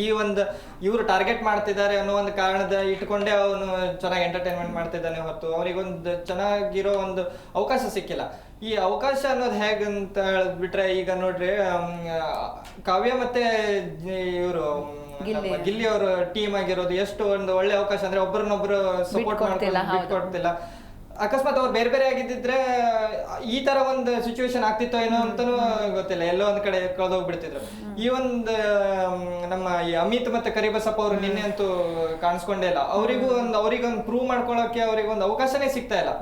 ಈ ಒಂದು ಇವರು ಟಾರ್ಗೆಟ್ ಮಾಡ್ತಿದ್ದಾರೆ ಅನ್ನೋ ಒಂದು ಕಾರಣದ ಇಟ್ಕೊಂಡೇ ಅವನು ಚೆನ್ನಾಗಿ ಎಂಟರ್ಟೈನ್ಮೆಂಟ್ ಮಾಡ್ತಿದ್ದಾನೆ ಹೊರತು. ಅವರಿಗೊಂದು ಚೆನ್ನಾಗಿರೋ ಒಂದು ಅವಕಾಶ ಸಿಕ್ಕಿಲ್ಲ. ಈ ಅವಕಾಶ ಅನ್ನೋದು ಹೇಗಂತ ಹೇಳಿದ್ಬಿಟ್ರೆ ಈಗ ನೋಡ್ರಿ ಕಾವ್ಯ ಮತ್ತೆ ಇವರು ಗಿಲ್ಲಿ. ಅವರ ಅವರು ಟೀಮ್ ಆಗಿರೋದು ಎಷ್ಟು ಒಂದು ಒಳ್ಳೆ ಅವಕಾಶ ಅಂದ್ರೆ ಒಬ್ಬರನ್ನೊಬ್ರು ಸಪೋರ್ಟ್ ಮಾಡ್ತಿಲ್ಲ ಅಕಸ್ಮಾತ್ ಅವ್ರು ಬೇರೆ ಬೇರೆ ಆಗಿದ್ದಿದ್ರೆ ಈ ತರ ಒಂದು ಸಿಚುವೇಶನ್ ಆಗ್ತಿತ್ತೋ ಏನೋ ಅಂತಾನೂ ಗೊತ್ತಿಲ್ಲ. ಎಲ್ಲೋ ಒಂದ್ ಕಡೆ ಕಳೆದೋಗ್ಬಿಡ್ತಿದ್ರು ಈ ಒಂದು ನಮ್ಮ ಈ ಅಮಿತ್ ಮತ್ತೆ ಕರಿಬಸಪ್ಪ ಅವರು ನಿನ್ನೆ ಅಂತೂ ಕಾಣಿಸ್ಕೊಂಡೇ ಇಲ್ಲ. ಅವರಿಗೂ ಒಂದು ಅವ್ರಿಗೊಂದು ಪ್ರೂವ್ ಮಾಡ್ಕೊಳಕ್ಕೆ ಅವ್ರಿಗೆ ಒಂದು ಅವಕಾಶನೇ ಸಿಗ್ತಾ ಇಲ್ಲ.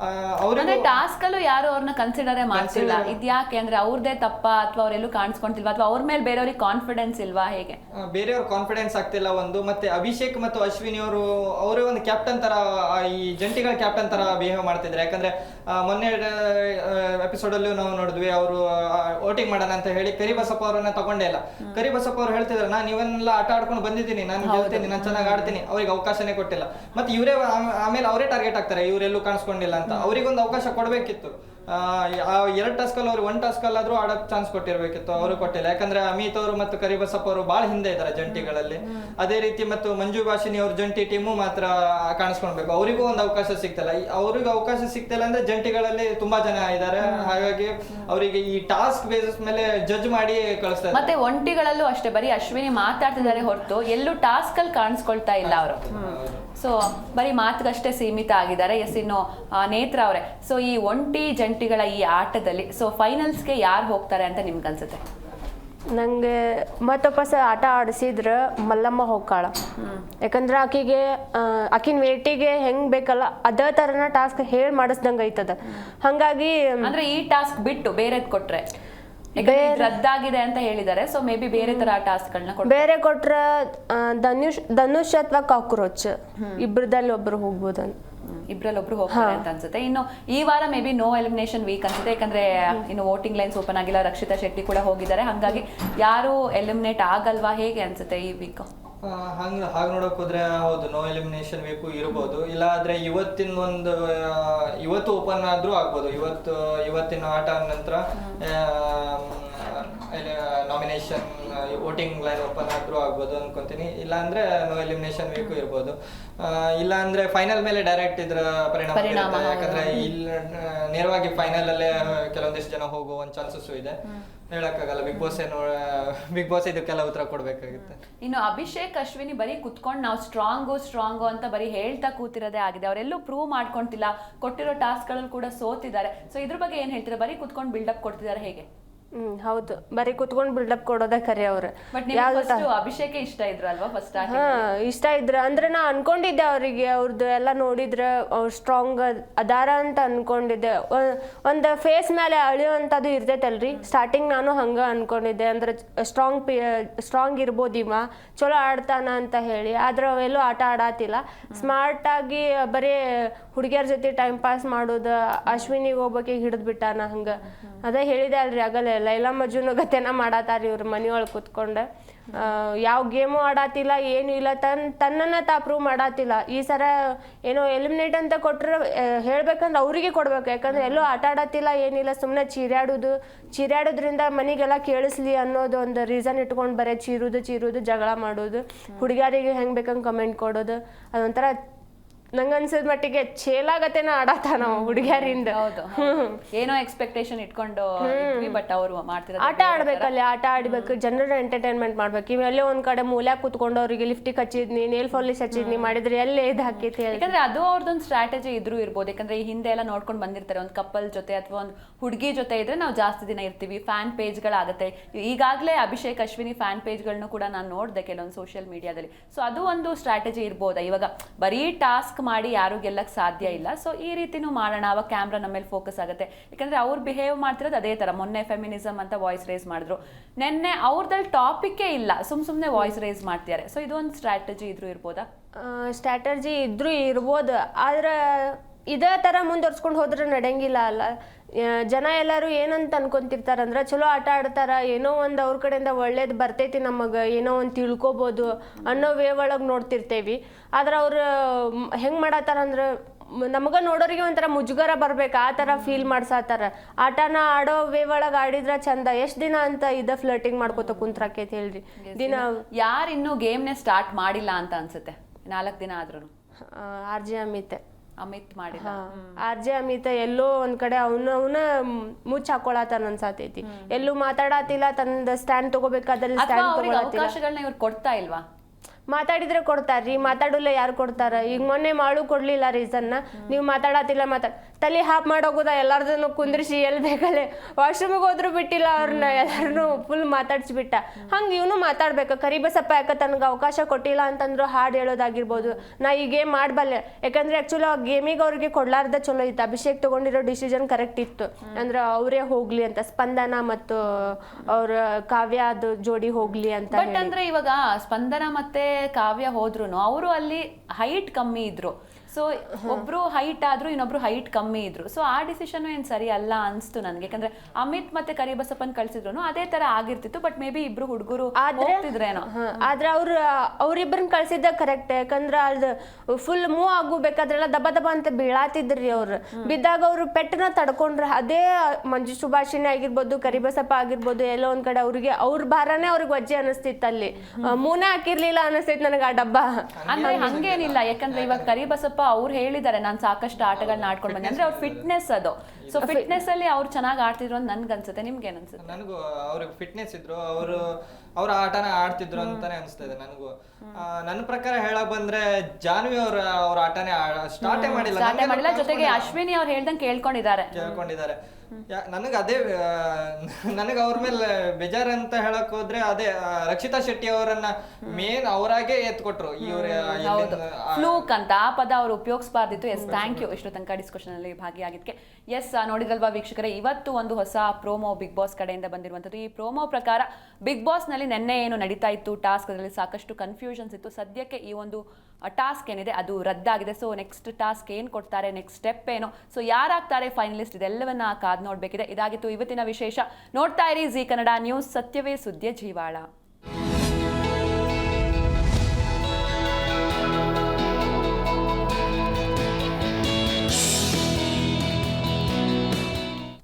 ಅಂದ್ರೆ ಟಾಸ್ಕ್ ಅಲ್ಲೂ ಯಾರು ಅವ್ರನ್ನ ಕನ್ಸಿಡರೇ ಮಾಡ್ತಿಲ್ಲ. ಇದ್ಯಾಕೆ ಅಂದ್ರೆ ಅವ್ರದೇ ತಪ್ಪ ಅಥವಾ ಅವ್ರೆಲ್ಲೂ ಕಾಣಿಸ್ಕೊಂತಿಲ್ವಾ ಅಥವಾ ಅವ್ರ ಮೇಲೆ ಬೇರೆಯವ್ರಿಗೆ ಕಾನ್ಫಿಡೆನ್ಸ್ ಇಲ್ವಾ ಹೇಗೆ? ಬೇರೆಯವ್ರ ಕಾನ್ಫಿಡೆನ್ಸ್ ಆಗ್ತಿಲ್ಲ ಒಂದು. ಮತ್ತೆ ಅಭಿಷೇಕ್ ಮತ್ತು ಅಶ್ವಿನಿ ಅವರು ಅವರೇ ಒಂದು ಕ್ಯಾಪ್ಟನ್ ತರ ಈ ಜಂಟಿಗಳ ಕ್ಯಾಪ್ಟನ್ ತರ ಬಿಹೇವ್ ಮಾಡ್ತಿದ್ರು. ಯಾಕಂದ್ರೆ ಮೊನ್ನೆ ಎಪಿಸೋಡ್ ಅಲ್ಲಿ ನಾವು ನೋಡಿದ್ವಿ ಅವರು ವೋಟಿಂಗ್ ಮಾಡೋಣ ಅಂತ ಹೇಳಿ ಕರಿಬಸಪ್ಪ ಅವರನ್ನ ತಗೊಂಡೇ ಇಲ್ಲ. ಕರಿಬಸಪ್ಪ ಅವ್ರು ಹೇಳ್ತಿದ್ರು ನಾನು ಇವನ್ನೆಲ್ಲ ಆಟ ಆಡ್ಕೊಂಡು ಬಂದಿದ್ದೀನಿ ನಾನು ಹೇಳ್ತೀನಿ ನಾನು ಚೆನ್ನಾಗಿ ಆಡ್ತೀನಿ ಅವ್ರಿಗೆ ಅವಕಾಶನೇ ಕೊಟ್ಟಿಲ್ಲ. ಮತ್ತೆ ಇವರೇ ಆಮೇಲೆ ಅವರೇ ಟಾರ್ಗೆಟ್ ಆಗ್ತಾರೆ ಇವರೆಲ್ಲೂ ಕಾಣಿಸ್ಕೊಂಡಿಲ್ಲ ಅಂತ. ಅವರಿಗೊಂದು ಅವಕಾಶ ಕೊಡಬೇಕಿತ್ತು. ಎರಡು ಟಾಸ್ಕ್ ಅಲ್ಲಿ ಅವ್ರಿಗೆ ಒನ್ ಅಲ್ಲಾದ್ರೂ ಆಡಕ್ ಚಾನ್ಸ್ ಕೊಟ್ಟಿರಬೇಕಿತ್ತು ಅವರು ಕೊಟ್ಟಿಲ್ಲ. ಯಾಕಂದ್ರೆ ಅಮಿತ್ ಅವರು ಮತ್ತು ಕರಿಬಸಪ್ಪ ಅವರು ಬಹಳ ಹಿಂದೆ ಇದ್ದಾರೆ ಜಂಟಿಗಳಲ್ಲಿ ಅದೇ ರೀತಿ ಮತ್ತು ಮಂಜು ಭಾಷಿನಿ ಅವ್ರ ಜಂಟಿ ಟೀಮು ಮಾತ್ರ ಕಾಣಿಸ್ಕೊಳ್ಬೇಕು. ಅವರಿಗೂ ಒಂದು ಅವಕಾಶ ಸಿಗ್ತಿಲ್ಲ. ಅವ್ರಿಗೆ ಅವಕಾಶ ಸಿಗ್ತಿಲ್ಲ ಅಂದ್ರೆ ಜಂಟಿಗಳಲ್ಲಿ ತುಂಬಾ ಜನ ಇದ್ದಾರೆ ಹಾಗಾಗಿ ಅವರಿಗೆ ಈ ಟಾಸ್ಕ್ ಬೇಸಿಸ್ ಮೇಲೆ ಜಡ್ಜ್ ಮಾಡಿ ಕಳಿಸ್ತಾರೆ ಮತ್ತೆ ಒಂಟಿಗಳಲ್ಲೂ ಅಷ್ಟೇ ಬರೀ ಅಶ್ವಿನಿ ಮಾತಾಡ್ತಿದ್ದಾರೆ ಹೊರತು ಎಲ್ಲೂ ಟಾಸ್ಕ್ ಅಲ್ಲಿ ಕಾಣಿಸ್ಕೊಳ್ತಾ ಇಲ್ಲ ಅವರು. ಸೊ ಬರೀ ಮಾತಿಗಷ್ಟೇ ಸೀಮಿತ ಆಗಿದ್ದಾರೆ. ಎಸ್ ಇನ್ನು ನೇತ್ರ ಅವರೇ. ಸೊ ಈ ಒಂಟಿ ಜಂಟಿಗಳ ಈ ಆಟದಲ್ಲಿ ಸೊ ಫೈನಲ್ಸ್ಗೆ ಯಾರು ಹೋಗ್ತಾರೆ ಅಂತ ನಿಮ್ಗೆ ಅನ್ಸುತ್ತೆ? ನಂಗೆ ಮತ್ತೊಪ್ಪಸ ಆಟ ಆಡಿಸಿದ್ರ ಮಲ್ಲಮ್ಮ ಹೋಗ್ಕಾಳ. ಯಾಕಂದ್ರೆ ಆಕಿಗೆ ಆಕಿನ ವೇಟಿಗೆ ಹೆಂಗ್ ಬೇಕಲ್ಲ ಅದೇ ತರನ ಟಾಸ್ಕ್ ಹೇಳಿ ಮಾಡಿಸ್ದಂಗ ಐತದ. ಹಂಗಾಗಿ ಅಂದ್ರೆ ಈ ಟಾಸ್ಕ್ ಬಿಟ್ಟು ಬೇರೆದ್ ಕೊಟ್ರೆ? ರದ್ದಾಗಿದೆ ಅಂತ ಹೇಳಿದ್ದಾರೆ. ಸೊ ಮೇ ಬಿ ಬೇರೆ ತರ ಟಾಸ್ಕ್ ಗಳನ್ನ ಬೇರೆ ಕೊಟ್ರ ಧನುಷ್ ಧನುಷ್ ಅಥವಾ ಕಾಕ್ರೋಚ್ ಇಬ್ರದಲ್ಲಿ ಒಬ್ರು ಹೋಗ್ಬೋದನ್ ಇಬ್ರಲ್ಲಿ ಒಬ್ರು ಹೋಗ್ತಾರೆ ಅಂತ ಅನ್ಸುತ್ತೆ. ಇನ್ನು ಈ ವಾರ may be no elimination week ಅನ್ಸುತ್ತೆ. ಯಾಕಂದ್ರೆ ಇನ್ನು ವೋಟಿಂಗ್ ಲೈನ್ಸ್ ಓಪನ್ ಆಗಿಲ್ಲ. ರಕ್ಷಿತಾ ಶೆಟ್ಟಿ ಕೂಡ ಹೋಗಿದ್ದಾರೆ. ಹಾಗಾಗಿ ಯಾರು ಎಲಿಮಿನೇಟ್ ಆಗಲ್ವಾ? ಹೇಗೆ ಅನ್ಸುತ್ತೆ ಈ ವೀಕ್ ಹಂಗ ಹಾಗೆ ನೋಡಕ್ ಹೋದ್ರೆ ಹೌದು ನೋ ಎಲಿಮಿನೇಷನ್ ಬೇಕು ಇರ್ಬೋದು. ಇಲ್ಲ ಆದ್ರೆ ಇವತ್ತಿನ ಒಂದು ಇವತ್ತು ಓಪನ್ ಆದ್ರೂ ಆಗ್ಬೋದು. ಇವತ್ತು ಇವತ್ತಿನ ಆಟ ನಂತರ ನಾಮಿನೇಷನ್ ವೋಟಿಂಗ್ ಲೈನ್ ಓಪನ್ ಆದ್ರೂ ಆಗ್ಬೋದು ಅನ್ಕೊಂತೀನಿ. ಇಲ್ಲ ಅಂದ್ರೆ ನೋ ಎಲಿಮಿನೇಷನ್ ವೀಕು ಇರ್ಬೋದು. ಇಲ್ಲ ಅಂದ್ರೆ ಫೈನಲ್ ಮೇಲೆ ಡೈರೆಕ್ಟ್ ಇದ್ರ ಪರಿಣಾಮ ಪರಿಣಾಮ, ಯಾಕಂದ್ರೆ ಇಲ್ಲಿ ನೇರವಾಗಿ ಫೈನಲ್ ಅಲ್ಲೇ ಕೆಲವೊಂದಿಷ್ಟು ಜನ ಹೋಗುವ ಒಂದು ಚಾನ್ಸಸ್ ಇದೆ. ಹೇಳಕ್ಕಾಗಲ್ಲ. ಬಿಗ್ ಬಾಸ್ ಏನೋ ಬಿಗ್ ಬಾಸ್ ಇದಕ್ಕೆಲ್ಲ ಉತ್ತರ ಕೊಡ್ಬೇಕಾಗುತ್ತೆ. ಇನ್ನು ಅಭಿಷೇಕ್, ಅಶ್ವಿನಿ ಬರೀ ಕುತ್ಕೊಂಡು ನಾವು ಸ್ಟ್ರಾಂಗು ಸ್ಟ್ರಾಂಗು ಅಂತ ಬರೀ ಹೇಳ್ತಾ ಕೂತಿರೋದೇ ಆಗಿದೆ. ಅವರೆಲ್ಲೂ ಪ್ರೂವ್ ಮಾಡ್ಕೊಂತಿಲ್ಲ. ಕೊಟ್ಟಿರೋ ಟಾಸ್ಕ್ಗಳಲ್ಲಿ ಕೂಡ ಸೋತಿದ್ದಾರೆ. ಸೊ ಇದ್ರ ಬಗ್ಗೆ ಏನ್ ಹೇಳ್ತೀರಾ? ಬರೀ ಕುತ್ಕೊಂಡು ಬಿಲ್ಡಪ್ ಕೊಡ್ತಿದ್ದಾರೆ ಹೇಗೆ? ಹ್ಮ್ ಹೌದು. ಬರೀ ಕುತ್ಕೊಂಡ್ ಬಿಲ್ಡಪ್ ಕೊಡೋದೇ ಕರೆ ಅವ್ರ. ಬಟ್ ಅಭಿಷೇಕೆ ಇಷ್ಟ ಇದ್ರ ಅಲ್ವಾ ಫಸ್ಟ್ ಹಾ ಇಷ್ಟ ಇದ್ರ. ಅಂದ್ರೆ ನಾ ಅನ್ಕೊಂಡಿದ್ದೆ ಅವರಿಗೆ ಅವ್ರದ್ದು ಎಲ್ಲ ನೋಡಿದ್ರೆ ಅವ್ರು ಸ್ಟ್ರಾಂಗ್ ಅದಾರ ಅಂತ ಅನ್ಕೊಂಡಿದ್ದೆ. ಒಂದ್ ಫೇಸ್ ಮೇಲೆ ಅಳಿಯುವಂತದ್ದು ಇರ್ತೈತಲ್ರಿ. ಸ್ಟಾರ್ಟಿಂಗ್ ನಾನು ಹಂಗ ಅನ್ಕೊಂಡಿದ್ದೆ. ಅಂದ್ರೆ ಸ್ಟ್ರಾಂಗ್ ಸ್ಟ್ರಾಂಗ್ ಇರ್ಬೋದು ಇವ. ಚಲೋ ಆಡ್ತಾನ ಅಂತ ಹೇಳಿ. ಆದ್ರೆ ಅವೆಲ್ಲೂ ಆಟ ಆಡಾತಿಲ್ಲ. ಸ್ಮಾರ್ಟ್ ಆಗಿ ಬರೀ ಹುಡುಗಿಯರ ಜೊತೆ ಟೈಮ್ ಪಾಸ್ ಮಾಡೋದು ಅಶ್ವಿನಿಗೆ ಹೋಗ್ಬೇಕಿಗೆ ಹಿಡಿದ್ಬಿಟ್ಟಾನ ಹಂಗ. ಅದೇ ಹೇಳಿದೆ ಅಲ್ರಿ ಆಗಲೇ ಲೈಲಾ ಮಜುನು ಗತೆನ ಮಾಡತ್ತಾರ ಇವ್ರ ಮನೆಯೊಳಗೆ ಕುತ್ಕೊಂಡು. ಯಾವ ಗೇಮು ಆಡಾತಿಲ್ಲ, ಏನು ಇಲ್ಲ, ತನ್, ತನ್ನನ್ನ ತಾ ಪ್ರೂವ್ ಮಾಡಾತಿಲ್ಲ. ಈ ಸರ ಏನೋ ಎಲಿಮಿನೇಟ್ ಅಂತ ಕೊಟ್ಟರು ಹೇಳ್ಬೇಕಂದ್ರೆ ಅವರಿಗೆ ಕೊಡ್ಬೇಕು. ಯಾಕಂದ್ರೆ ಎಲ್ಲೂ ಆಟ ಆಡತ್ತಿಲ್ಲ ಏನಿಲ್ಲ ಸುಮ್ಮನೆ ಚೀರಾಡೋದು ಚೀರಾಡೋದ್ರಿಂದ ಮನೆಗೆಲ್ಲ ಕೇಳಿಸ್ಲಿ ಅನ್ನೋದು ಒಂದು ರೀಸನ್ ಇಟ್ಕೊಂಡು ಬರೀ ಚೀರುದು ಚೀರುದು, ಜಗಳ ಮಾಡೋದು. ಹುಡುಗಿಯರಿಗೆ ಹೆಂಗ್ ಬೇಕಂಗೆ ಕಮೆಂಟ್ ಕೊಡೋದು. ಅದೊಂಥರ ನಂಗನ್ಸಿದ ಮಟ್ಟಿಗೆ ಚೇಲಾಗತೆನ ಆಡತ್ತ ನಾವು ಹುಡುಗಿಯರಿಂದ. ಹೌದು ಏನೋ ಎಕ್ಸ್ಪೆಕ್ಟೇಷನ್ ಇಟ್ಕೊಂಡು ಬಟ್ ಅವರು ಮಾಡ್ತಿರೋದು ಆಟ ಆಡ್ಬೇಕಲ್ಲಿ ಆಟ ಆಡ್ಬೇಕು ಜನರ ಎಂಟರ್ಟೈನ್ಮೆಂಟ್ ಮಾಡ್ಬೇಕು. ಇವೆಲ್ಲ ಒಂದ್ ಕಡೆ ಮೂಲೆ ಕುತ್ಕೊಂಡು ಅವ್ರಿಗೆ ಲಿಫ್ಟಿಗೆ ಹಚ್ಚಿದ್ನಿ ನೇಲ್ ಪಾಲಿಶ್ ಹಚ್ಚಿದ್ನಿ ಮಾಡಿದ್ರೆ ಎಲ್ಲೇ ಇದು ಹಾಕೈತಿ ಯಾಕಂದ್ರೆ ಅದು ಅವ್ರದ್ದೊಂದು ಸ್ಟ್ರಾಟಜಿ ಇದ್ರೂ ಇರ್ಬೋದು. ಯಾಕಂದ್ರೆ ಈ ಹಿಂದೆ ಎಲ್ಲ ನೋಡ್ಕೊಂಡು ಬಂದಿರ್ತಾರೆ. ಒಂದು ಕಪ್ಪಲ್ ಜೊತೆ ಅಥವಾ ಒಂದು ಹುಡುಗಿ ಜೊತೆ ಇದ್ರೆ ನಾವು ಜಾಸ್ತಿ ದಿನ ಇರ್ತೀವಿ. ಫ್ಯಾನ್ ಪೇಜ್ಗಳಾಗುತ್ತೆ ಈಗಾಗಲೇ ಅಭಿಷೇಕ್ ಅಶ್ವಿನಿ ಫ್ಯಾನ್ ಪೇಜ್ಗಳನ್ನೂ ಕೂಡ ನಾನು ನೋಡಿದೆ ಕೆಲವೊಂದು ಸೋಷಿಯಲ್ ಮೀಡಿಯಾದಲ್ಲಿ ಸೊ ಅದು ಒಂದು ಸ್ಟ್ರಾಟಜಿ ಇರ್ಬೋದಾ ಇವಾಗ? ಬರೀ ಟಾಸ್ಕ್ ಮಾಡಿ ಯಾರು ಗೆಲ್ಲಕ್ಕೆ ಸಾಧ್ಯ ಇಲ್ಲ. ಸೊ ಈ ರೀತಿನೂ ಮಾಡೋಣ. ಅವಾಗ ಕ್ಯಾಮ್ರಾ ನಮ್ಮ ಮೇಲೆ ಫೋಕಸ್ ಆಗುತ್ತೆ. ಯಾಕಂದ್ರೆ ಅವ್ರು ಬಿಹೇವ್ ಮಾಡ್ತಿರೋದು ಅದೇ ಥರ ಮೊನ್ನೆ ಫೆಮಿನಿಸಮ್ ಅಂತ ವಾಯ್ಸ್ ರೇಸ್ ಮಾಡಿದ್ರು. ನಿನ್ನೆ ಅವ್ರದಲ್ಲಿ ಟಾಪಿಕ್ಕೇ ಇಲ್ಲ. ಸುಮ್ ಸುಮ್ಮನೆ ವಾಯ್ಸ್ ರೇಸ್ ಮಾಡ್ತಿದ್ದಾರೆ. ಸೊ ಇದೊಂದು ಸ್ಟ್ರಾಟಜಿ ಇದ್ರೂ ಇರ್ಬೋದಾ? ಸ್ಟ್ರಾಟಜಿ ಇದ್ರೂ ಇರ್ಬೋದು. ಆದ್ರೆ ಇದೇ ಥರ ಮುಂದುವರ್ಸ್ಕೊಂಡು ಹೋದ್ರೆ ನಡೆಯಂಗಿಲ್ಲ ಅಲ್ಲ. ಜನ ಎಲ್ಲರೂ ಏನಂತ ಅನ್ಕೊಂತಿರ್ತಾರಂದ್ರೆ ಚಲೋ ಆಟ ಆಡ್ತಾರ ಏನೋ ಒಂದು ಅವ್ರ ಕಡೆಯಿಂದ ಒಳ್ಳೇದು ಬರ್ತೈತಿ ನಮಗೆ ಏನೋ ಒಂದು ತಿಳ್ಕೊಬೋದು ಅನ್ನೋ ವೇ ಒಳಗೆ ನೋಡ್ತಿರ್ತೇವಿ. ಆದ್ರೆ ಅವ್ರು ಹೆಂಗೆ ಮಾಡತ್ತಾರ ಅಂದ್ರೆ ನಮಗ ನೋಡೋರಿಗೆ ಒಂಥರ ಮುಜುಗರ ಬರ್ಬೇಕು ಆ ಥರ ಫೀಲ್ ಮಾಡ್ಸಾತಾರ. ಆಟನ ಆಡೋ ವೇ ಒಳಗೆ ಆಡಿದ್ರ ಚಂದ. ಎಷ್ಟು ದಿನ ಅಂತ ಇದ ಫ್ಲರ್ಟಿಂಗ್ ಮಾಡ್ಕೋತ ಕುಂತ್ರಾಕೈತಿ ಹೇಳ್ರಿ. ದಿನ ಯಾರು ಇನ್ನೂ ಗೇಮ್ನೇ ಸ್ಟಾರ್ಟ್ ಮಾಡಿಲ್ಲ ಅಂತ ಅನ್ಸುತ್ತೆ ನಾಲ್ಕು ದಿನ ಆದ್ರೂ ಆರ್ ಜಿ ಅಮಿತ್. ಅಮಿತ್ ಮಾಡಿ ಆರ್ ಜೆ ಅಮಿತ ಎಲ್ಲೋ ಒಂದ್ ಕಡೆ ಅವನ ಅವನ ಮುಚ್ಚ ಹಾಕೊಳತಾನ ಅನ್ಸಾತೈತಿ ಎಲ್ಲೂ ಮಾತಾಡತಿಲ್ಲ ತನ್ನ ಸ್ಟ್ಯಾಂಡ್ ತಗೋಬೇಕಾದಲ್ಲಿ ಸ್ಟ್ಯಾಂಡ್ ಅವಕಾಶಗಳನ್ನ ಇವ್ರು ಕೊಡ್ತಾ ಇಲ್ವಾ? ಮಾತಾಡಿದ್ರೆ ಕೊಡ್ತಾರ್ರಿ ಮಾತಾಡಲ್ಲ ಯಾರು ಕೊಡ್ತಾರ? ಈಗ ಮೊನ್ನೆ ಮಾಡು ಕೊಡ್ಲಿಲ್ಲ ರೀಸನ್ನ ನೀವು ಮಾತಾಡತಿಲ್ಲ ಮಾತಾಡ ತಲೆ ಹಾಪ್ ಮಾಡೋಗುದ ಎಲ್ಲಾರ್ದನ್ನು ಕುಂದ್ರಿಸಿ ಎಲ್ಲಿ ಬೇಕಲ್ಲ. ವಾಶ್ರೂಮಿಗೆ ಹೋದ್ರು ಬಿಟ್ಟಿಲ್ಲ ಅವ್ರನ್ನ ಎಲ್ಲಾರನು ಫುಲ್ ಮಾತಾಡ್ಸ್ಬಿಟ್ಟ. ಹಂಗ ಇವನು ಮಾತಾಡ್ಬೇಕು ಕರಿಬಸಪ್ಪ ಯಾಕ ತನಗೆ ಅವಕಾಶ ಕೊಟ್ಟಿಲ್ಲ ಅಂತಂದ್ರು ಹಾಡು ಹೇಳೋದಾಗಿರ್ಬೋದು. ನಾ ಈ ಗೇಮ್ ಮಾಡಬಲ್ಲೆ ಯಾಕಂದ್ರೆ ಆಕ್ಚುಲಿ ಆ ಗೇಮಿಗೆ ಅವ್ರಿಗೆ ಕೊಡ್ಲಾರ್ದ ಚಲೋ ಇತ್ತು. ಅಭಿಷೇಕ್ ತಗೊಂಡಿರೋ ಡಿಸಿಷನ್ ಕರೆಕ್ಟ್ ಇತ್ತು. ಅಂದ್ರೆ ಅವರೇ ಹೋಗ್ಲಿ ಅಂತ ಸ್ಪಂದನ ಮತ್ತು ಅವ್ರ ಕಾವ್ಯ ಅದು ಜೋಡಿ ಹೋಗ್ಲಿ ಅಂತ ಬಟ್. ಅಂದ್ರೆ ಇವಾಗ ಸ್ಪಂದನ ಮತ್ತೆ ಕಾವ್ಯ ಹೋದ್ರು ಅವರು ಅಲ್ಲಿ ಹೈಟ್ ಕಮ್ಮಿ ಇದ್ರು. ಸೊ ಒಬ್ರು ಹೈಟ್ ಆದ್ರು ಇನ್ನೊಬ್ರು ಹೈಟ್ ಕಮ್ಮಿ ಇದ್ರು. ಸೊ ಆ ಡಿಸಿಷನ್ ಏನ್ ಸರಿ ಅಲ್ಲ ಅನ್ಸ್ತು ನನ್ಗೆ. ಯಾಕಂದ್ರೆ ಅಮಿತ್ ಮತ್ತೆ ಕರಿಬಸಪ್ಪನ್ ಕಳ್ಸಿದ್ರು ಅದೇ ತರ ಆಗಿರ್ತಿತ್ತು ಬಟ್ ಮೇ ಬಿ ಇಬ್ರು ಹುಡುಗರು ಹೋಗ್ತಿದ್ರೇನೋ. ಆದ್ರೆ ಅವ್ರ ಅವ್ರಿಬ್ರನ್ನ ಕಳ್ಸಿದ್ದ ಕರೆಕ್ಟ್ ಯಾಕಂದ್ರ ಅದು ಫುಲ್ ಮೂವ್ ಆಗೋಬೇಕಾದ್ರೆಲ್ಲ ದಬ ದಬ ಅಂತ ಬೀಳಾತಿದ್ರಿ ಅವ್ರು. ಬಿದ್ದಾಗ ಅವ್ರು ಪೆಟ್ಟನ ತಡ್ಕೊಂಡ್ರ ಅದೇ ಮಂಜು ಸುಭಾಷಿಣಿ ಆಗಿರ್ಬೋದು ಕರಿಬಸಪ್ಪ ಆಗಿರ್ಬೋದು ಎಲ್ಲೋ ಒಂದ್ ಕಡೆ ಅವ್ರಿಗೆ ಅವ್ರ ಭಾರನೇ ಅವ್ರಿಗೆ ವಜ್ಜೆ ಅನಿಸ್ತಿತ್ತು ಅಲ್ಲಿ. ಆ, ಮೂನೇ ಹಾಕಿರ್ಲಿಲ್ಲ ಅನಿಸ್ತೈತಿ ನನಗೆ ಆ ಡಬ್ಬ. ಅಂದ್ರೆ ಹಂಗೇನಿಲ್ಲ. ಯಾಕಂದ್ರೆ ಇವಾಗ ಕರಿಬಸಪ್ಪ ಅವ್ರು ಹೇಳಿದ್ದಾರೆ ನಾನು ಸಾಕಷ್ಟು ಆಟಗಳನ್ನ ಆಡ್ಕೊಂಡು ಬಂದೆ. ಅಂದ್ರೆ ಅವ್ರ ಫಿಟ್ನೆಸ್ ಅದು. ಸೊ ಫಿಟ್ನೆಸ್ ಅಲ್ಲಿ ಅವ್ರು ಚೆನ್ನಾಗಿ ಆಡ್ತಿದ್ರು ಅಂತ ನನ್ಗೆ ಅನ್ಸುತ್ತೆ. ನಿಮ್ಗೆ ಅನ್ಸುತ್ತೆ? ನನಗೂ ಅವ್ರಿಗೆ ಫಿಟ್ನೆಸ್ ಇದ್ರು ಅವರು ಅವ್ರ ಆಟನ ಆಡ್ತಿದ್ರು ಅಂತಾನೆ ಅನಿಸ್ತಾ ಇದೆ ನನಗೂ. ನನ್ನ ಪ್ರಕಾರ ಹೇಳಕ್ ಬಂದ್ರೆ ಜಾನ್ವಿ ಅವ್ರ ಅವ್ರ ಆಟನೇ ಸ್ಟಾರ್ಟೇ ಮಾಡಿಲ್ಲ. ಮಾಡಿಲ್ಲ. ಜೊತೆಗೆ ಅಶ್ವಿನಿ ಅವ್ರು ಹೇಳ್ದಂಗೆ ಕೇಳ್ಕೊಂಡಿದ್ದಾರೆ. ಕೇಳ್ಕೊಂಡಿದ್ದಾರೆ. ನನಗೆ ಅದೇ ನನಗೆ ಅವ್ರ ಮೇಲೆ ಬೇಜಾರ್ ಅಂತ ಹೇಳಕ್ ಹೋದ್ರೆ ಅದೇ ರಕ್ಷಿತಾ ಶೆಟ್ಟಿ ಅವರನ್ನ ಮೇನ್ ಅವರಾಗೆ ಎತ್ಕೊಟ್ರು. ಇವ್ರ ಫ್ಲೂಕ್ ಅಂತ ಆ ಪದ ಅವರು ಉಪಯೋಗಿಸಬಾರ್ದಿತ್ತು. ಎಸ್ ಥ್ಯಾಂಕ್ ಯು ಇಷ್ಟು ತನಕ ಡಿಸ್ಕಷನ್ ಅಲ್ಲಿ ಭಾಗಿಯಾಗಿದ್ದಕ್ಕೆ. ಎಸ್ ನೋಡಿದಲ್ವಾ ವೀಕ್ಷಕರೇ ಇವತ್ತು ಒಂದು ಹೊಸ ಪ್ರೋಮೋ ಬಿಗ್ ಬಾಸ್ ಕಡೆಯಿಂದ ಬಂದಿರುವಂಥದ್ದು. ಈ ಪ್ರೋಮೋ ಪ್ರಕಾರ ಬಿಗ್ ಬಾಸ್ನಲ್ಲಿ ನಿನ್ನೆ ಏನು ನಡೀತಾ ಇತ್ತು ಟಾಸ್ಕ್ ಅದರಲ್ಲಿ ಸಾಕಷ್ಟು ಕನ್ಫ್ಯೂಷನ್ಸ್ ಇತ್ತು. ಸದ್ಯಕ್ಕೆ ಈ ಒಂದು ಟಾಸ್ಕ್ ಏನಿದೆ ಅದು ರದ್ದಾಗಿದೆ. ಸೊ ನೆಕ್ಸ್ಟ್ ಟಾಸ್ಕ್ ಏನು ಕೊಡ್ತಾರೆ ನೆಕ್ಸ್ಟ್ ಸ್ಟೆಪ್ ಏನು? ಸೊ ಯಾರಾಗ್ತಾರೆ ಫೈನಲಿಸ್ಟ್ ಇದೆಲ್ಲವನ್ನ ಕಾದ್ ನೋಡಬೇಕಿದೆ. ಇದಾಗಿತ್ತು ಇವತ್ತಿನ ವಿಶೇಷ. ನೋಡ್ತಾ ಇರಿ ಜಿ ಕನ್ನಡ ನ್ಯೂಸ್, ಸತ್ಯವೇ ಸುದ್ದಿಯ ಜೀವಾಳ.